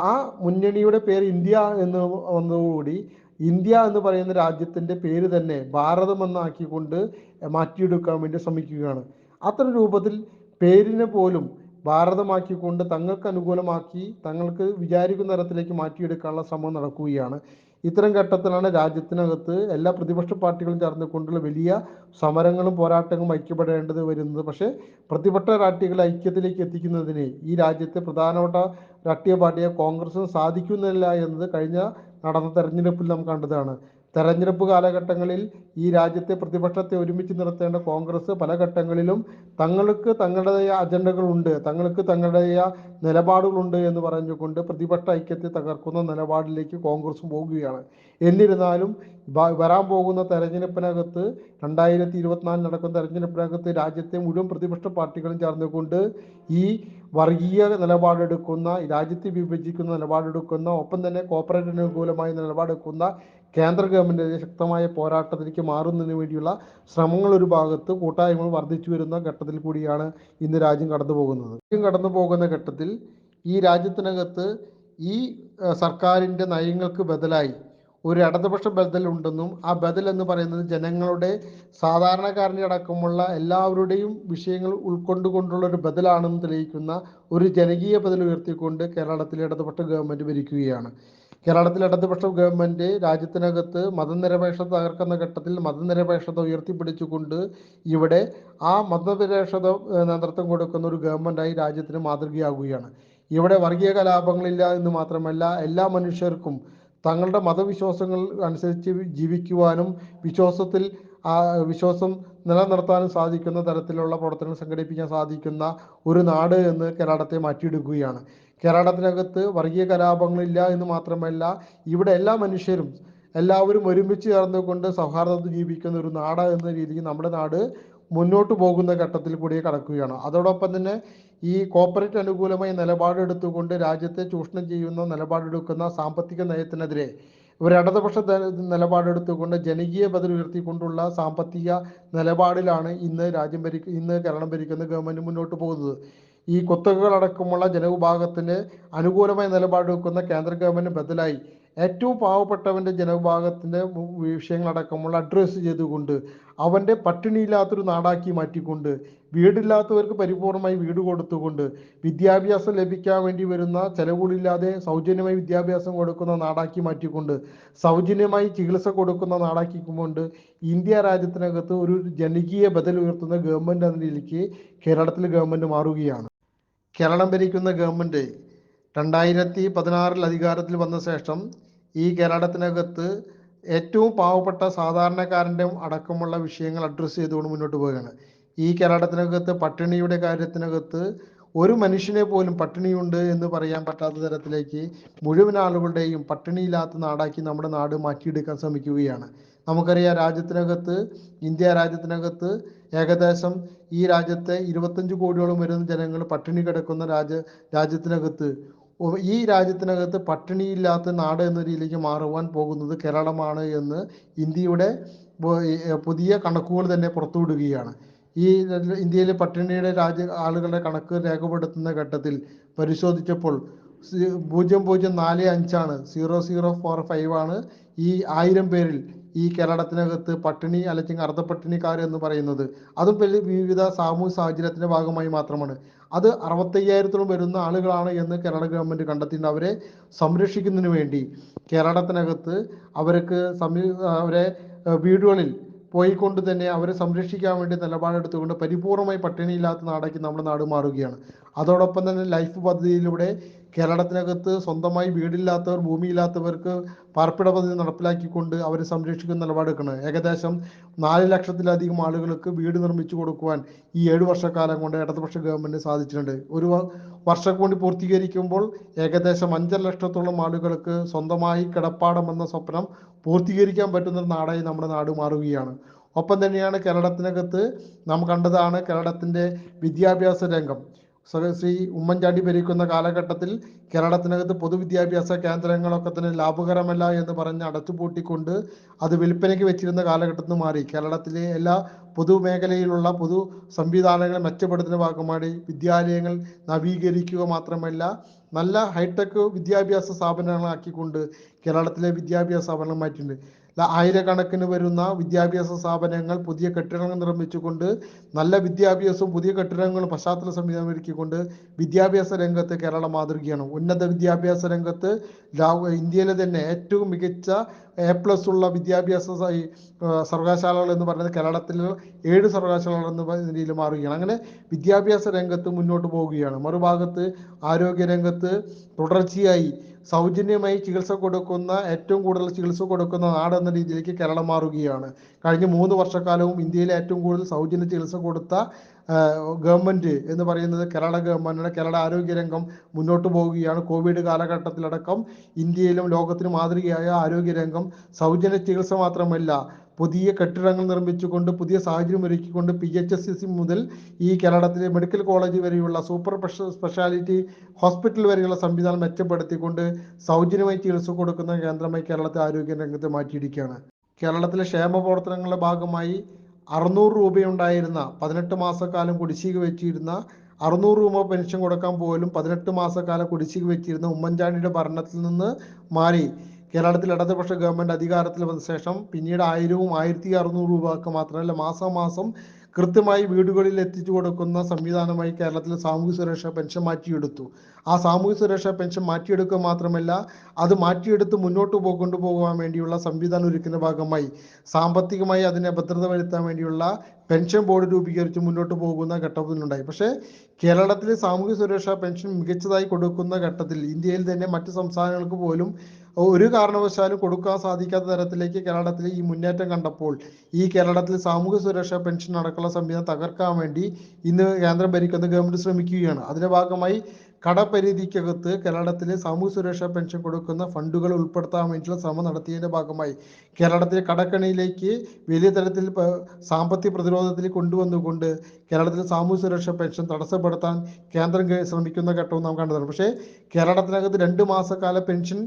ആ മുന്നണിയുടെ പേര് ഇന്ത്യ എന്ന് വന്നതോടുകൂടി ഇന്ത്യ എന്ന് പറയുന്ന രാജ്യത്തിന്റെ പേര് തന്നെ ഭാരതം എന്നാക്കിക്കൊണ്ട് മാറ്റിയെടുക്കാൻ വേണ്ടി ശ്രമിക്കുകയാണ്. അത്തരം രൂപത്തിൽ പേരിനെ പോലും ഭാരതമാക്കിക്കൊണ്ട് തങ്ങൾക്ക് അനുകൂലമാക്കി തങ്ങൾക്ക് വിചാരിക്കുന്ന തരത്തിലേക്ക് മാറ്റിയെടുക്കാനുള്ള ശ്രമം നടക്കുകയാണ്. ഇത്തരം ഘട്ടത്തിലാണ് രാജ്യത്തിനകത്ത് എല്ലാ പ്രതിപക്ഷ പാർട്ടികളും ചേർന്നുകൊണ്ടുള്ള വലിയ സമരങ്ങളും പോരാട്ടങ്ങളും ഐക്യപ്പെടേണ്ടത് വരുന്നത്. പക്ഷേ പ്രതിപക്ഷ പാർട്ടികളെ ഐക്യത്തിലേക്ക് എത്തിക്കുന്നതിന് ഈ രാജ്യത്തെ പ്രധാനപ്പെട്ട രാഷ്ട്രീയ പാർട്ടിയെ കോൺഗ്രസിന് സാധിക്കുന്നില്ല എന്നത് കഴിഞ്ഞ നടന്ന തെരഞ്ഞെടുപ്പിൽ നാം കണ്ടതാണ്. തെരഞ്ഞെടുപ്പ് കാലഘട്ടങ്ങളിൽ ഈ രാജ്യത്തെ പ്രതിപക്ഷത്തെ ഒരുമിച്ച് നിർത്തേണ്ട കോൺഗ്രസ് പല ഘട്ടങ്ങളിലും തങ്ങൾക്ക് തങ്ങളുടേതായ അജണ്ടകളുണ്ട് തങ്ങൾക്ക് തങ്ങളുടേതായ നിലപാടുകളുണ്ട് എന്ന് പറഞ്ഞുകൊണ്ട് പ്രതിപക്ഷ ഐക്യത്തെ തകർക്കുന്ന നിലപാടിലേക്ക് കോൺഗ്രസ് പോകുകയാണ്. എന്നിരുന്നാലും വരാൻ പോകുന്ന തെരഞ്ഞെടുപ്പിനകത്ത് രണ്ടായിരത്തി ഇരുപത്തിനാലിൽ നടക്കുന്ന തെരഞ്ഞെടുപ്പിനകത്ത് രാജ്യത്തെ മുഴുവൻ പ്രതിപക്ഷ പാർട്ടികളും ചേർന്നുകൊണ്ട് ഈ വർഗീയ നിലപാടെടുക്കുന്ന രാജ്യത്തെ വിഭജിക്കുന്ന നിലപാടെടുക്കുന്ന ഒപ്പം തന്നെ കോപ്പറേറ്റിന് അനുകൂലമായ നിലപാടെടുക്കുന്ന കേന്ദ്ര ഗവൺമെന്റിന്റെ ശക്തമായ പോരാട്ടത്തിലേക്ക് മാറുന്നതിന് വേണ്ടിയുള്ള ശ്രമങ്ങൾ ഒരു ഭാഗത്ത് കൂട്ടായ്മകൾ വർദ്ധിച്ചു വരുന്ന ഘട്ടത്തിൽ കൂടിയാണ് ഇന്ന് രാജ്യം കടന്നു പോകുന്നത്. രാജ്യം കടന്നു പോകുന്ന ഘട്ടത്തിൽ ഈ രാജ്യത്തിനകത്ത് ഈ സർക്കാരിന്റെ നയങ്ങൾക്ക് ബദലായി ഒരു ഇടതുപക്ഷ ബദൽ ഉണ്ടെന്നും ആ ബദൽ എന്ന് പറയുന്നത് ജനങ്ങളുടെ സാധാരണക്കാരന്റെ അടക്കമുള്ള എല്ലാവരുടെയും വിഷയങ്ങൾ ഉൾക്കൊണ്ടുകൊണ്ടുള്ള ഒരു ബദലാണെന്ന് തെളിയിക്കുന്ന ഒരു ജനകീയ ബദൽ ഉയർത്തിക്കൊണ്ട് കേരളത്തിലെ ഇടതുപക്ഷ ഗവൺമെന്റ് ഭരിക്കുകയാണ്. കേരളത്തിലെ ഇടതുപക്ഷ ഗവൺമെന്റ് രാജ്യത്തിനകത്ത് മതനിരപേക്ഷത തകർക്കുന്ന ഘട്ടത്തിൽ മതനിരപേക്ഷത ഉയർത്തിപ്പിടിച്ചുകൊണ്ട് ഇവിടെ ആ മതനിരപേക്ഷത നേതൃത്വം കൊടുക്കുന്ന ഒരു ഗവൺമെന്റായി രാജ്യത്തിന് മാതൃകയാകുകയാണ് ഇവിടെ വർഗീയ കലാപങ്ങളില്ല എന്ന് മാത്രമല്ല എല്ലാ മനുഷ്യർക്കും തങ്ങളുടെ മതവിശ്വാസങ്ങൾ അനുസരിച്ച് ജീവിക്കുവാനും വിശ്വാസത്തിൽ ആ വിശ്വാസം നിലനിർത്താനും സാധിക്കുന്ന തരത്തിലുള്ള പ്രവർത്തനങ്ങൾ സംഘടിപ്പിക്കാൻ സാധിക്കുന്ന ഒരു നാട് എന്ന് കേരളത്തെ മാറ്റിയെടുക്കുകയാണ്. കേരളത്തിനകത്ത് വർഗീയ കലാപങ്ങളില്ല എന്ന് മാത്രമല്ല ഇവിടെ എല്ലാ മനുഷ്യരും എല്ലാവരും ഒരുമിച്ച് ചേർന്നുകൊണ്ട് സൗഹാർദ്ദത്തിൽ ജീവിക്കുന്ന ഒരു നാട് എന്ന രീതിയിൽ നമ്മുടെ നാട് മുന്നോട്ട് പോകുന്ന ഘട്ടത്തിൽ കൂടി കടക്കുകയാണ്. അതോടൊപ്പം തന്നെ ഈ കോർപ്പറേറ്റ് അനുകൂലമായ നിലപാടെടുത്തുകൊണ്ട് രാജ്യത്തെ ചൂഷണം ചെയ്യുന്ന നിലപാടെടുക്കുന്ന സാമ്പത്തിക നയത്തിനെതിരെ ഒരു ഇടതുപക്ഷ നിലപാടെടുത്തുകൊണ്ട് ജനകീയ ബദൽ ഉയർത്തിക്കൊണ്ടുള്ള സാമ്പത്തിക നിലപാടിലാണ് ഇന്ന് രാജ്യം ഭരിക്ക ഇന്ന് കേരളം ഭരിക്കുന്ന ഗവൺമെന്റ് മുന്നോട്ട് പോകുന്നത്. ഈ കുത്തകകളടക്കമുള്ള ജനവിഭാഗത്തിന് അനുകൂലമായ നിലപാടെടുക്കുന്ന കേന്ദ്ര ഗവൺമെന്റ് ബദലായി ഏറ്റവും പാവപ്പെട്ടവന്റെ ജനവിഭാഗത്തിന്റെ വിഷയങ്ങളടക്കമുള്ള അഡ്രസ്സ് ചെയ്തുകൊണ്ട് അവന്റെ പട്ടിണിയില്ലാത്തൊരു നാടാക്കി മാറ്റിക്കൊണ്ട് വീടില്ലാത്തവർക്ക് പരിപൂർണമായി വീട് കൊടുത്തുകൊണ്ട് വിദ്യാഭ്യാസം ലഭിക്കാൻ വേണ്ടി വരുന്ന ചെലവുകളില്ലാതെ സൗജന്യമായി വിദ്യാഭ്യാസം കൊടുക്കുന്ന നാടാക്കി മാറ്റിക്കൊണ്ട് സൗജന്യമായി ചികിത്സ കൊടുക്കുന്ന നാടാക്കിക്കൊണ്ട് ഇന്ത്യ രാജ്യത്തിനകത്ത് ഒരു ജനകീയ ബദൽ ഉയർത്തുന്ന ഗവൺമെന്റ് എന്ന നിലയ്ക്ക് കേരളത്തിലെ ഗവൺമെന്റ് മാറുകയാണ്. കേരളം ഭരിക്കുന്ന ഗവൺമെന്റ് രണ്ടായിരത്തി പതിനാറിൽ അധികാരത്തിൽ വന്ന ശേഷം ഈ കേരളത്തിനകത്ത് ഏറ്റവും പാവപ്പെട്ട സാധാരണക്കാരന്റെ അടക്കമുള്ള വിഷയങ്ങൾ അഡ്രസ്സ് ചെയ്തുകൊണ്ട് മുന്നോട്ട് പോവുകയാണ്. ഈ കേരളത്തിനകത്ത് പട്ടിണിയുടെ കാര്യത്തിനകത്ത് ഒരു മനുഷ്യനെ പോലും പട്ടിണിയുണ്ട് എന്ന് പറയാൻ പറ്റാത്ത തരത്തിലേക്ക് മുഴുവൻ ആളുകളുടെയും പട്ടിണിയില്ലാത്ത നാടാക്കി നമ്മുടെ നാട് മാറ്റിയെടുക്കാൻ ശ്രമിക്കുകയാണ്. നമുക്കറിയാം രാജ്യത്തിനകത്ത് ഇന്ത്യ രാജ്യത്തിനകത്ത് ഏകദേശം ഈ രാജ്യത്തെ ഇരുപത്തഞ്ച് കോടിയോളം വരുന്ന ജനങ്ങൾ പട്ടിണി കിടക്കുന്ന രാജ്യ രാജ്യത്തിനകത്ത്. ഈ രാജ്യത്തിനകത്ത് പട്ടിണിയില്ലാത്ത നാട് എന്ന രീതിയിലേക്ക് മാറുവാൻ പോകുന്നത് കേരളമാണ് എന്ന് ഇന്ത്യയുടെ പുതിയ കണക്കുകൾ തന്നെ പുറത്തുവിടുകയാണ്. ഈ ഇന്ത്യയിലെ പട്ടിണിയുടെ രാജ്യ ആളുകളുടെ കണക്ക് രേഖപ്പെടുത്തുന്ന ഘട്ടത്തിൽ പരിശോധിച്ചപ്പോൾ പൂജ്യം പൂജ്യം നാല് അഞ്ചാണ്. സീറോ സീറോ ഫോർ ഫൈവ് ആണ് ഈ ആയിരം പേരിൽ ഈ കേരളത്തിനകത്ത് പട്ടിണി അല്ലെങ്കിൽ അർദ്ധപട്ടിണിക്കാർ എന്ന് പറയുന്നത്. അതും വിവിധ സാമൂഹ്യ സാഹചര്യത്തിന്റെ ഭാഗമായി മാത്രമാണ്. അത് അറുപത്തയ്യായിരത്തോളം വരുന്ന ആളുകളാണ് എന്ന് കേരള ഗവൺമെന്റ് കണ്ടെത്തിയിട്ട് അവരെ സംരക്ഷിക്കുന്നതിന് വേണ്ടി കേരളത്തിനകത്ത് അവർക്ക് സമീ അവരെ വീടുകളിൽ പോയിക്കൊണ്ട് തന്നെ അവരെ സംരക്ഷിക്കാൻ വേണ്ടി നിലപാടെടുത്തുകൊണ്ട് പരിപൂർണമായി പട്ടിണിയില്ലാത്ത നാടാക്കി നമ്മുടെ നാട് മാറുകയാണ്. അതോടൊപ്പം തന്നെ ലൈഫ് പദ്ധതിയിലൂടെ കേരളത്തിനകത്ത് സ്വന്തമായി വീടില്ലാത്തവർ ഭൂമിയില്ലാത്തവർക്ക് പാർപ്പിട പദ്ധതി നടപ്പിലാക്കിക്കൊണ്ട് അവരെ സംരക്ഷിക്കുന്ന നിലപാടെടുക്കണം. ഏകദേശം നാല് ലക്ഷത്തിലധികം ആളുകൾക്ക് വീട് നിർമ്മിച്ചു കൊടുക്കുവാൻ ഈ ഏഴു വർഷക്കാലം കൊണ്ട് ഇടതുപക്ഷ ഗവൺമെന്റ് സാധിച്ചിട്ടുണ്ട്. ഒരു വർഷം കൊണ്ട് പൂർത്തീകരിക്കുമ്പോൾ ഏകദേശം അഞ്ചര ലക്ഷത്തോളം ആളുകൾക്ക് സ്വന്തമായി കിടപ്പാടം എന്ന സ്വപ്നം പൂർത്തീകരിക്കാൻ പറ്റുന്ന നാടായി നമ്മുടെ നാട് മാറുകയാണ്. ഒപ്പം തന്നെയാണ് കേരളത്തിനകത്ത് നാം കണ്ടതാണ് കേരളത്തിന്റെ വിദ്യാഭ്യാസ രംഗം. ശ്രീ ഉമ്മൻചാണ്ടി ഭരിക്കുന്ന കാലഘട്ടത്തിൽ കേരളത്തിനകത്ത് പൊതുവിദ്യാഭ്യാസ കേന്ദ്രങ്ങളൊക്കെ തന്നെ ലാഭകരമല്ല എന്ന് പറഞ്ഞ് അടച്ചുപൂട്ടിക്കൊണ്ട് അത് വിൽപ്പനയ്ക്ക് വെച്ചിരുന്ന കാലഘട്ടത്തിൽ മാറി. കേരളത്തിലെ എല്ലാ പൊതുമേഖലയിലുള്ള പൊതു സംവിധാനങ്ങൾ മെച്ചപ്പെടുത്തുന്ന ഭാഗമായി വിദ്യാലയങ്ങൾ നവീകരിക്കുക മാത്രമല്ല നല്ല ഹൈടെക് വിദ്യാഭ്യാസ സ്ഥാപനങ്ങളാക്കിക്കൊണ്ട് കേരളത്തിലെ വിദ്യാഭ്യാസ സ്ഥാപനങ്ങൾ മാറ്റിയിട്ടുണ്ട്. ആയിരക്കണക്കിന് വരുന്ന വിദ്യാഭ്യാസ സ്ഥാപനങ്ങൾ പുതിയ കെട്ടിടങ്ങൾ നിർമ്മിച്ചുകൊണ്ട് നല്ല വിദ്യാഭ്യാസവും പുതിയ കെട്ടിടങ്ങളും പശ്ചാത്തല സംവിധാനം ഒരുക്കിക്കൊണ്ട് വിദ്യാഭ്യാസ രംഗത്ത് കേരളം മാതൃകയാണ്. ഉന്നത വിദ്യാഭ്യാസ രംഗത്ത് ഇന്ത്യയിലെ തന്നെ ഏറ്റവും മികച്ച എ പ്ലസ് ഉള്ള വിദ്യാഭ്യാസ സർവകലാശാലകൾ എന്ന് പറയുന്നത് കേരളത്തിൽ ഏഴ് സർവകലാശാലകൾ എന്ന രീതിയിൽ മാറുകയാണ്. അങ്ങനെ വിദ്യാഭ്യാസ രംഗത്ത് മുന്നോട്ട് പോവുകയാണ്. മറുഭാഗത്ത് ആരോഗ്യ രംഗത്ത് തുടർച്ചയായി സൗജന്യമായി ചികിത്സ കൊടുക്കുന്ന ഏറ്റവും കൂടുതൽ ചികിത്സ കൊടുക്കുന്ന നാട് എന്ന രീതിയിലേക്ക് കേരളം മാറുകയാണ്. കഴിഞ്ഞ മൂന്ന് വർഷക്കാലവും ഇന്ത്യയിലെ ഏറ്റവും കൂടുതൽ സൗജന്യ ചികിത്സ കൊടുത്ത ആ, ഗവൺമെന്റ് എന്ന് പറയുന്നത് കേരള ഗവൺമെന്റാണ് കേരള ആരോഗ്യ രംഗം മുന്നോട്ട് പോവുകയാണ്. കോവിഡ് കാലഘട്ടത്തിലടക്കം ഇന്ത്യയിലും ലോകത്തിനും മാതൃകയായ ആരോഗ്യ രംഗം സൗജന്യ ചികിത്സ മാത്രമല്ല പുതിയ കെട്ടിടങ്ങൾ നിർമ്മിച്ചുകൊണ്ട് പുതിയ സാഹചര്യം ഒരുക്കിക്കൊണ്ട് പി എച്ച് എസ് സി മുതൽ ഈ കേരളത്തിലെ മെഡിക്കൽ കോളേജ് വരെയുള്ള സൂപ്പർ സ്പെഷ- സ്പെഷ്യാലിറ്റി ഹോസ്പിറ്റൽ വരെയുള്ള സംവിധാനം മെച്ചപ്പെടുത്തിക്കൊണ്ട് സൗജന്യമായി ചികിത്സ കൊടുക്കുന്ന കേന്ദ്രമായി കേരളത്തെ ആരോഗ്യ രംഗത്ത് മാറ്റിയിരിക്കുകയാണ്. കേരളത്തിലെ ക്ഷേമ പ്രവർത്തനങ്ങളുടെ ഭാഗമായി അറുന്നൂറ് രൂപയുണ്ടായിരുന്ന പതിനെട്ട് മാസക്കാലം കുടിശ്ശിക വെച്ചിരുന്ന അറുന്നൂറ് രൂപ പെൻഷൻ കൊടുക്കാൻ പോലും പതിനെട്ട് മാസക്കാലം കുടിശ്ശിക വെച്ചിരുന്ന ഉമ്മൻചാണ്ടിയുടെ ഭരണത്തിൽ നിന്ന് മാറി. കേരളത്തിൽ ഇടതുപക്ഷ ഗവൺമെന്റ് അധികാരത്തിൽ വന്ന ശേഷം പിന്നീട് ആയിരവും ആയിരത്തി അറുന്നൂറ് രൂപക്ക് മാത്രമല്ല മാസാമാസം കൃത്യമായി വീടുകളിൽ എത്തിച്ചു കൊടുക്കുന്ന സംവിധാനമായി കേരളത്തിൽ സാമൂഹ്യ സുരക്ഷാ പെൻഷൻ മാറ്റിയെടുത്തു. ആ സാമൂഹ്യ സുരക്ഷാ പെൻഷൻ മാറ്റിയെടുക്കുക മാത്രമല്ല അത് മാറ്റിയെടുത്ത് മുന്നോട്ട് പോ കൊണ്ടുപോകാൻ വേണ്ടിയുള്ള സംവിധാനം ഒരുക്കുന്ന ഭാഗമായി സാമ്പത്തികമായി അതിനെ ഭദ്രത വരുത്താൻ വേണ്ടിയുള്ള പെൻഷൻ ബോർഡ് രൂപീകരിച്ച് മുന്നോട്ട് പോകുന്ന ഘട്ടത്തിലുണ്ടായി പക്ഷേ കേരളത്തിലെ സാമൂഹ്യ സുരക്ഷാ പെൻഷൻ മികച്ചതായി കൊടുക്കുന്ന ഘട്ടത്തിൽ ഇന്ത്യയിൽ തന്നെ മറ്റ് സംസ്ഥാനങ്ങൾക്ക് പോലും ഒരു കാരണവശാലും കൊടുക്കാൻ സാധിക്കാത്ത തരത്തിലേക്ക് കേരളത്തിൽ ഈ മുന്നേറ്റം കണ്ടപ്പോൾ ഈ കേരളത്തിൽ സാമൂഹ്യ സുരക്ഷാ പെൻഷൻ അടക്കമുള്ള സംവിധാനം തകർക്കാൻ വേണ്ടി ഇന്ന് കേന്ദ്രം ഭരിക്കുന്ന ഗവൺമെന്റ് ശ്രമിക്കുകയാണ്. അതിന്റെ ഭാഗമായി കടപരിധിക്കകത്ത് കേരളത്തിലെ സാമൂഹ്യ സുരക്ഷാ പെൻഷൻ കൊടുക്കുന്ന ഫണ്ടുകൾ ഉൾപ്പെടുത്താൻ വേണ്ടിയുള്ള ശ്രമം നടത്തിയതിന്റെ ഭാഗമായി കേരളത്തിലെ കടക്കണിയിലേക്ക് വലിയ തരത്തിൽ സാമ്പത്തിക പ്രതിരോധത്തിൽ കൊണ്ടുവന്നുകൊണ്ട് കേരളത്തിലെ സാമൂഹ്യ സുരക്ഷാ പെൻഷൻ തടസ്സപ്പെടുത്താൻ കേന്ദ്രം ശ്രമിക്കുന്ന ഘട്ടവും നാം കണ്ടതാണ്. പക്ഷേ കേരളത്തിനകത്ത് രണ്ട് മാസക്കാല പെൻഷൻ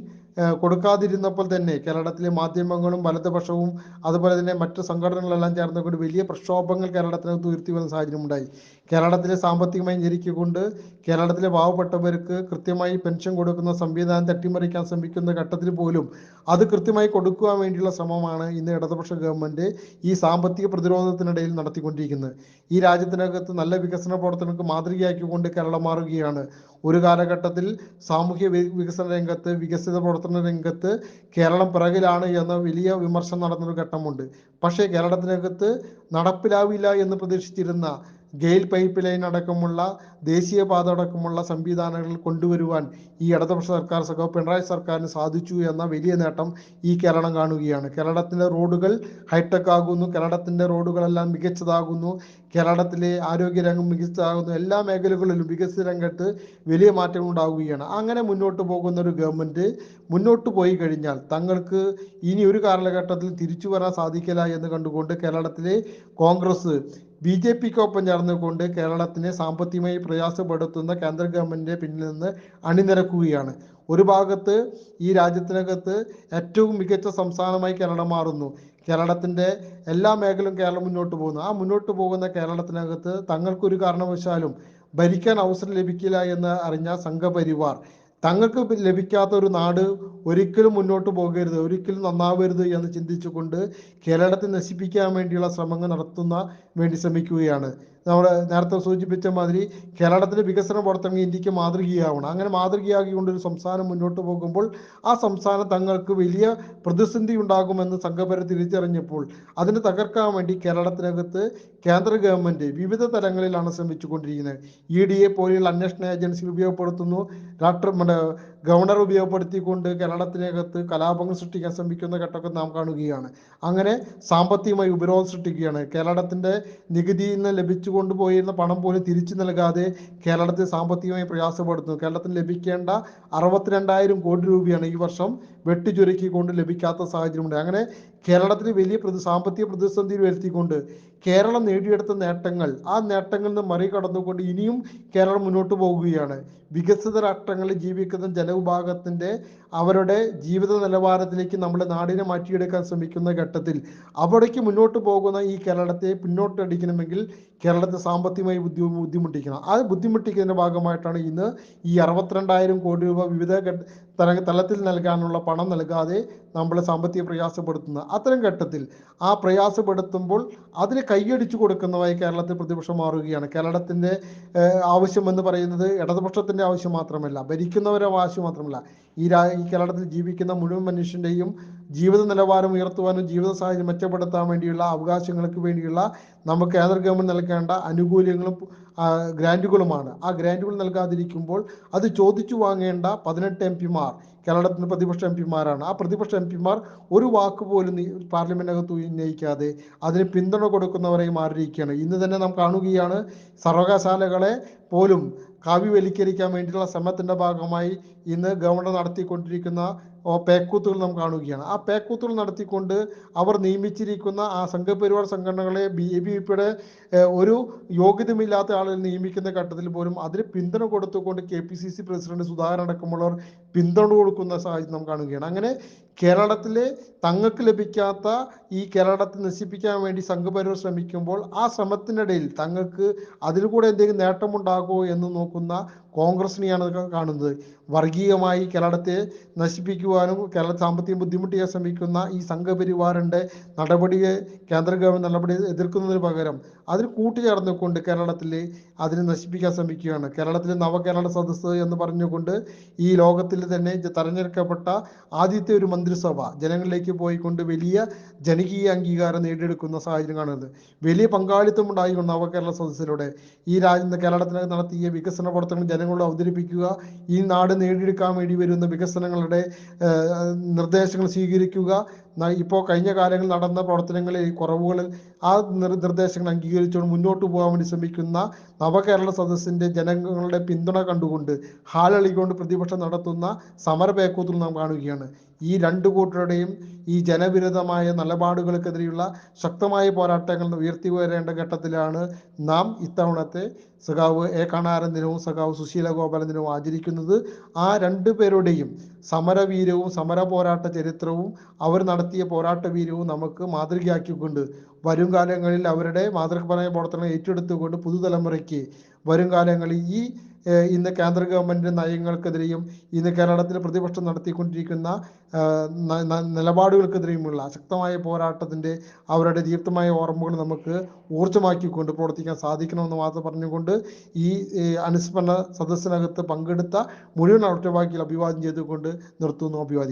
കൊടുക്കാതിരുന്നപ്പോൾ തന്നെ കേരളത്തിലെ മാധ്യമങ്ങളും വലതുപക്ഷവും അതുപോലെ തന്നെ മറ്റു സംഘടനകളെല്ലാം ചേർന്നുകൊണ്ട് വലിയ പ്രക്ഷോഭങ്ങൾ കേരളത്തിനകത്ത് ഉയർത്തി വന്ന സാഹചര്യം ഉണ്ടായി. കേരളത്തിലെ സാമ്പത്തികമായി ഞെരുക്കിക്കൊണ്ട് കേരളത്തിലെ പാവപ്പെട്ടവർക്ക് കൃത്യമായി പെൻഷൻ കൊടുക്കുന്ന സംവിധാനം തട്ടിമറിക്കാൻ ശ്രമിക്കുന്ന ഘട്ടത്തിൽ പോലും അത് കൃത്യമായി കൊടുക്കുവാൻ വേണ്ടിയുള്ള ശ്രമമാണ് ഇന്ന് ഇടതുപക്ഷ ഗവൺമെന്റ് ഈ സാമ്പത്തിക പ്രതിരോധത്തിനിടയിൽ നടത്തിക്കൊണ്ടിരിക്കുന്നത്. ഈ രാജ്യത്തിനകത്ത് നല്ല വികസന പ്രവർത്തനങ്ങൾക്ക് മാതൃകയാക്കിക്കൊണ്ട് കേരളം മാറുകയാണ്. ഒരു കാലഘട്ടത്തിൽ സാമൂഹ്യ വികസന രംഗത്ത് വികസിത പ്രവർത്തന രംഗത്ത് കേരളം പിറകിലാണ് എന്ന വലിയ വിമർശനം നടന്നൊരു ഘട്ടമുണ്ട്. പക്ഷേ കേരളത്തിനകത്ത് നടപ്പിലാവില്ല എന്ന് പ്രതീക്ഷിച്ചിരുന്ന ഗെയിൽ പൈപ്പ് ലൈൻ അടക്കമുള്ള ദേശീയപാത അടക്കമുള്ള സംവിധാനങ്ങൾ കൊണ്ടുവരുവാൻ ഈ ഇടതുപക്ഷ സർക്കാർ സഖാവ് പിണറായി സർക്കാരിന് സാധിച്ചു എന്ന വലിയ നേട്ടം ഈ കേരളം കാണുകയാണ്. കേരളത്തിലെ റോഡുകൾ ഹൈടെക് ആകുന്നു കേരളത്തിന്റെ റോഡുകളെല്ലാം മികച്ചതാകുന്നു കേരളത്തിലെ ആരോഗ്യരംഗം മികച്ചതാകുന്നു എല്ലാ മേഖലകളിലും വികസിത രംഗത്ത് വലിയ മാറ്റങ്ങൾ ഉണ്ടാവുകയാണ്. അങ്ങനെ മുന്നോട്ട് പോകുന്ന ഒരു ഗവൺമെന്റ് മുന്നോട്ട് പോയി കഴിഞ്ഞാൽ തങ്ങൾക്ക് ഇനി ഒരു കാലഘട്ടത്തിൽ തിരിച്ചു വരാൻ സാധിക്കില്ല എന്ന് കണ്ടുകൊണ്ട് കേരളത്തിലെ കോൺഗ്രസ് ബി ജെ പിക്കൊപ്പം ചേർന്നുകൊണ്ട് കേരളത്തിനെ സാമ്പത്തികമായി പ്രയാസപ്പെടുത്തുന്ന കേന്ദ്ര ഗവൺമെന്റിന്റെ പിന്നിൽ നിന്ന് അണിനിരക്കുകയാണ്. ഒരു ഭാഗത്ത് ഈ രാജ്യത്തിനകത്ത് ഏറ്റവും മികച്ച സംസ്ഥാനമായി കേരളം മാറുന്നു. കേരളത്തിന്റെ എല്ലാ മേഖലയും കേരളം മുന്നോട്ട് പോകുന്നു. ആ മുന്നോട്ട് പോകുന്ന കേരളത്തിനകത്ത് തങ്ങൾക്കൊരു കാരണവശാലും ഭരിക്കാൻ അവസരം ലഭിക്കില്ല എന്ന് അറിഞ്ഞ സംഘപരിവാർ തങ്ങൾക്ക് ലഭിക്കാത്ത ഒരു നാട് ഒരിക്കലും മുന്നോട്ട് പോകരുത് ഒരിക്കലും നന്നാവരുത് എന്ന് ചിന്തിച്ചുകൊണ്ട് കേരളത്തെ നശിപ്പിക്കാൻ വേണ്ടിയുള്ള ശ്രമങ്ങൾ നടത്തുന്ന വേണ്ടി ശ്രമിക്കുകയാണ്. നമ്മൾ നേരത്തെ സൂചിപ്പിച്ച മാതിരി കേരളത്തിന്റെ വികസന പുറത്തിറങ്ങി ഇന്ത്യയ്ക്ക് മാതൃകയാവണം. അങ്ങനെ മാതൃകയാക്കിക്കൊണ്ട് ഒരു സംസ്ഥാനം മുന്നോട്ട് പോകുമ്പോൾ ആ സംസ്ഥാനം തങ്ങൾക്ക് വലിയ പ്രതിസന്ധി ഉണ്ടാകുമെന്ന് സംഘപര തിരിച്ചറിഞ്ഞപ്പോൾ അതിനെ തകർക്കാൻ വേണ്ടി കേരളത്തിനകത്ത് കേന്ദ്ര ഗവൺമെന്റ് വിവിധ തലങ്ങളിലാണ് ശ്രമിച്ചുകൊണ്ടിരിക്കുന്നത്. ഇ ഡി എ പോലെയുള്ള അന്വേഷണ ഏജൻസികൾ ഉപയോഗപ്പെടുത്തുന്നു. രാഷ്ട്ര ഗവർണർ ഉപയോഗപ്പെടുത്തിക്കൊണ്ട് കേരളത്തിനകത്ത് കലാപങ്ങൾ സൃഷ്ടിക്കാൻ ശ്രമിക്കുന്ന ഘട്ടമൊക്കെ നാം കാണുകയാണ്. അങ്ങനെ സാമ്പത്തികമായി ഉപരോധം സൃഷ്ടിക്കുകയാണ്. കേരളത്തിന്റെ നികുതിയിൽ നിന്ന് ലഭിച്ചു കൊണ്ടുപോയിരുന്ന പണം പോലും തിരിച്ചു നൽകാതെ കേരളത്തെ സാമ്പത്തികമായി പ്രയാസപ്പെടുത്തുന്നു കേരളത്തിന് ലഭിക്കേണ്ട അറുപത്തിരണ്ടായിരം കോടി രൂപയാണ് ഈ വർഷം വെട്ടിച്ചുരുക്കിക്കൊണ്ട് ലഭിക്കാത്ത സാഹചര്യമുണ്ട്. അങ്ങനെ കേരളത്തിന് വലിയ പ്രതി സാമ്പത്തിക പ്രതിസന്ധി വരുത്തിക്കൊണ്ട് കേരളം നേടിയെടുത്ത നേട്ടങ്ങൾ ആ നേട്ടങ്ങളിൽ നിന്ന് മറികടന്നുകൊണ്ട് ഇനിയും കേരളം മുന്നോട്ട് പോകുകയാണ്. വികസിത രാഷ്ട്രങ്ങളിൽ ജീവിക്കുന്ന ജനവിഭാഗത്തിന്റെ അവരുടെ ജീവിത നിലവാരത്തിലേക്ക് നമ്മുടെ നാടിനെ മാറ്റിയെടുക്കാൻ ശ്രമിക്കുന്ന ഘട്ടത്തിൽ അവിടേക്ക് മുന്നോട്ട് പോകുന്ന ഈ കേരളത്തെ പിന്നോട്ടടിക്കണമെങ്കിൽ കേരളത്തെ സാമ്പത്തികമായി ബുദ്ധി ബുദ്ധിമുട്ടിക്കണം. ആ ബുദ്ധിമുട്ടിക്കുന്നതിന്റെ ഭാഗമായിട്ടാണ് ഇന്ന് ഈ അറുപത്തിരണ്ടായിരം കോടി രൂപ വിവിധ തല തലത്തിൽ നൽകാനുള്ള പണം നൽകാതെ നമ്മൾ സാമ്പത്തിക പ്രയാസപ്പെടുത്തുന്നത്. അത്തരം ഘട്ടത്തിൽ ആ പ്രയാസപ്പെടുത്തുമ്പോൾ അതിന് കൈയടിച്ചു കൊടുക്കുന്നതായി കേരളത്തിൽ പ്രതിപക്ഷം മാറുകയാണ്. കേരളത്തിന്റെ ആവശ്യമെന്ന് പറയുന്നത് ഇടതുപക്ഷത്തിന്റെ ആവശ്യം മാത്രമല്ല ഭരിക്കുന്നവരുടെ ആവശ്യം മാത്രമല്ല. ഈ രാ ഈ കേരളത്തിൽ ജീവിക്കുന്ന മുഴുവൻ മനുഷ്യന്റെയും ജീവിത നിലവാരം ഉയർത്തുവാനും ജീവിത സാഹചര്യം മെച്ചപ്പെടുത്താൻ വേണ്ടിയുള്ള അവകാശങ്ങൾക്ക് വേണ്ടിയുള്ള നമുക്ക് കേന്ദ്ര ഗവൺമെന്റ് നൽകേണ്ട അനുകൂല്യങ്ങളും ഗ്രാന്റുകളുമാണ് ആ ഗ്രാന്റുകൾ നൽകാതിരിക്കുമ്പോൾ അത് ചോദിച്ചു വാങ്ങേണ്ട പതിനെട്ട് എം പിമാർ കേരളത്തിന് പ്രതിപക്ഷ എം പിമാരാണ്. ആ പ്രതിപക്ഷ എം പിമാർ ഒരു വാക്ക് പോലും പാർലമെന്റിനകത്ത് ഉന്നയിക്കാതെ അതിന് പിന്തുണ കൊടുക്കുന്നവരെയും മാറിയിരിക്കുകയാണ്. ഇന്ന് തന്നെ നാം കാണുകയാണ് സർവകലാശാലകളെ പോലും കാവ്യവൽക്കരിക്കാൻ വേണ്ടിയുള്ള ശ്രമത്തിന്റെ ഭാഗമായി ഇന്ന് ഗവർണർ നടത്തിക്കൊണ്ടിരിക്കുന്ന പേക്കൂത്തുകൾ നാം കാണുകയാണ്. ആ പേക്കൂത്തുകൾ നടത്തിക്കൊണ്ട് അവർ നിയമിച്ചിരിക്കുന്ന ആ സംഘപരിവാർ സംഘടനകളെ ബി എ ബി പിയുടെ ഒരു യോഗ്യതമില്ലാത്ത ആളുകൾ നിയമിക്കുന്ന ഘട്ടത്തിൽ പോലും അതിന് പിന്തുണ കൊടുത്തുകൊണ്ട് K P C C president Sudhakaran അടക്കമുള്ളവർ പിന്തുണ കൊടുക്കുന്ന സാഹചര്യം നാം കാണുകയാണ്. അങ്ങനെ കേരളത്തിലെ തങ്ങൾക്ക് ലഭിക്കാത്ത ഈ കേരളത്തെ നശിപ്പിക്കാൻ വേണ്ടി സംഘപരിവാർ ശ്രമിക്കുമ്പോൾ ആ ശ്രമത്തിനിടയിൽ തങ്ങൾക്ക് അതിൽ കൂടെ എന്തെങ്കിലും നേട്ടമുണ്ടാകുമോ എന്ന് നോക്കുന്ന കോൺഗ്രസിനെയാണ് കാണുന്നത്. വർഗീയമായി കേരളത്തെ നശിപ്പിക്കുവാനും കേരള സാമ്പത്തിക ചെയ്യാൻ ശ്രമിക്കുന്ന ഈ സംഘപരിവാറിന്റെ നടപടിയെ കേന്ദ്ര ഗവൺമെന്റ് നടപടി എതിർക്കുന്നതിന് പകരം അതിൽ കൂട്ടുചേർന്നുകൊണ്ട് കേരളത്തിൽ അതിനെ നശിപ്പിക്കാൻ ശ്രമിക്കുകയാണ്. കേരളത്തിലെ നവകേരള സദസ്സ് എന്ന് പറഞ്ഞുകൊണ്ട് ഈ ലോകത്തിൽ തന്നെ ജ- തെരഞ്ഞെടുക്കപ്പെട്ട ആദ്യത്തെ ഒരു മന്ത്രിസഭ ജനങ്ങളിലേക്ക് പോയിക്കൊണ്ട് വലിയ ജനകീയ അംഗീകാരം നേടിയെടുക്കുന്ന സാഹചര്യം കാണുന്നത്. വലിയ പങ്കാളിത്തം ഉണ്ടായി നവകേരള സദസ്സിലൂടെ. ഈ രാജ്യം കേരളത്തിന് നടത്തിയ വികസന പ്രവർത്തനങ്ങൾ ജനങ്ങളോട് അവതരിപ്പിക്കുക ഈ നാട് നേടിയെടുക്കാൻ വേണ്ടി വരുന്ന വികസനങ്ങളുടെ നിർദ്ദേശങ്ങൾ സ്വീകരിക്കുക ഇപ്പോൾ കഴിഞ്ഞ കാലങ്ങളിൽ നടന്ന പ്രവർത്തനങ്ങളിൽ കുറവുകളിൽ ആ നിർ നിർദ്ദേശങ്ങൾ അംഗീകരിച്ചുകൊണ്ട് മുന്നോട്ട് പോകാൻ വേണ്ടി ശ്രമിക്കുന്ന നവകേരള സദസ്സിന്റെ ജനങ്ങളുടെ പിന്തുണ കണ്ടുകൊണ്ട് ഹാളളികൊണ്ട് പ്രതിപക്ഷം നടത്തുന്ന സമര നാം കാണുകയാണ്. ഈ രണ്ടു കൂട്ടരുടെയും ഈ ജനവിരുദ്ധമായ നിലപാടുകൾക്കെതിരെയുള്ള ശക്തമായ പോരാട്ടങ്ങൾ ഉയർത്തി വരേണ്ട ഘട്ടത്തിലാണ് നാം ഇത്തവണത്തെ സഖാവ് എ കണാരൻ ദിനവും സഖാവ് സുശീല ഗോപാലൻ ദിനവും ആചരിക്കുന്നത്. ആ രണ്ടു പേരുടെയും സമരവീരവും സമര പോരാട്ട ചരിത്രവും അവർ നടത്തിയ പോരാട്ട വീരവും നമുക്ക് മാതൃകയാക്കിക്കൊണ്ട് വരും കാലങ്ങളിൽ അവരുടെ മാതൃകപരമായ പ്രവർത്തനങ്ങൾ ഏറ്റെടുത്തുകൊണ്ട് പുതുതലമുറയ്ക്ക് വരും കാലങ്ങളിൽ ഈ ഇന്ന് കേന്ദ്ര ഗവൺമെന്റ് നയങ്ങൾക്കെതിരെയും ഇന്ന് കേരളത്തിൽ പ്രതിപക്ഷം നടത്തിക്കൊണ്ടിരിക്കുന്ന നിലപാടുകൾക്കെതിരെയുമുള്ള ശക്തമായ പോരാട്ടത്തിന്റെ അവരുടെ ദീപ്തമായ ഓർമ്മകൾ നമുക്ക് ഊർജമാക്കിക്കൊണ്ട് പ്രവർത്തിക്കാൻ സാധിക്കണമെന്ന് മാത്രം പറഞ്ഞുകൊണ്ട് ഈ അനുസ്മരണ സദസ്സിനകത്ത് പങ്കെടുത്ത മുഴുവൻ ഒറ്റവാക്കിൽ അഭിവാദ്യം ചെയ്തുകൊണ്ട് നിർത്തുന്നു അഭിവാദ്യം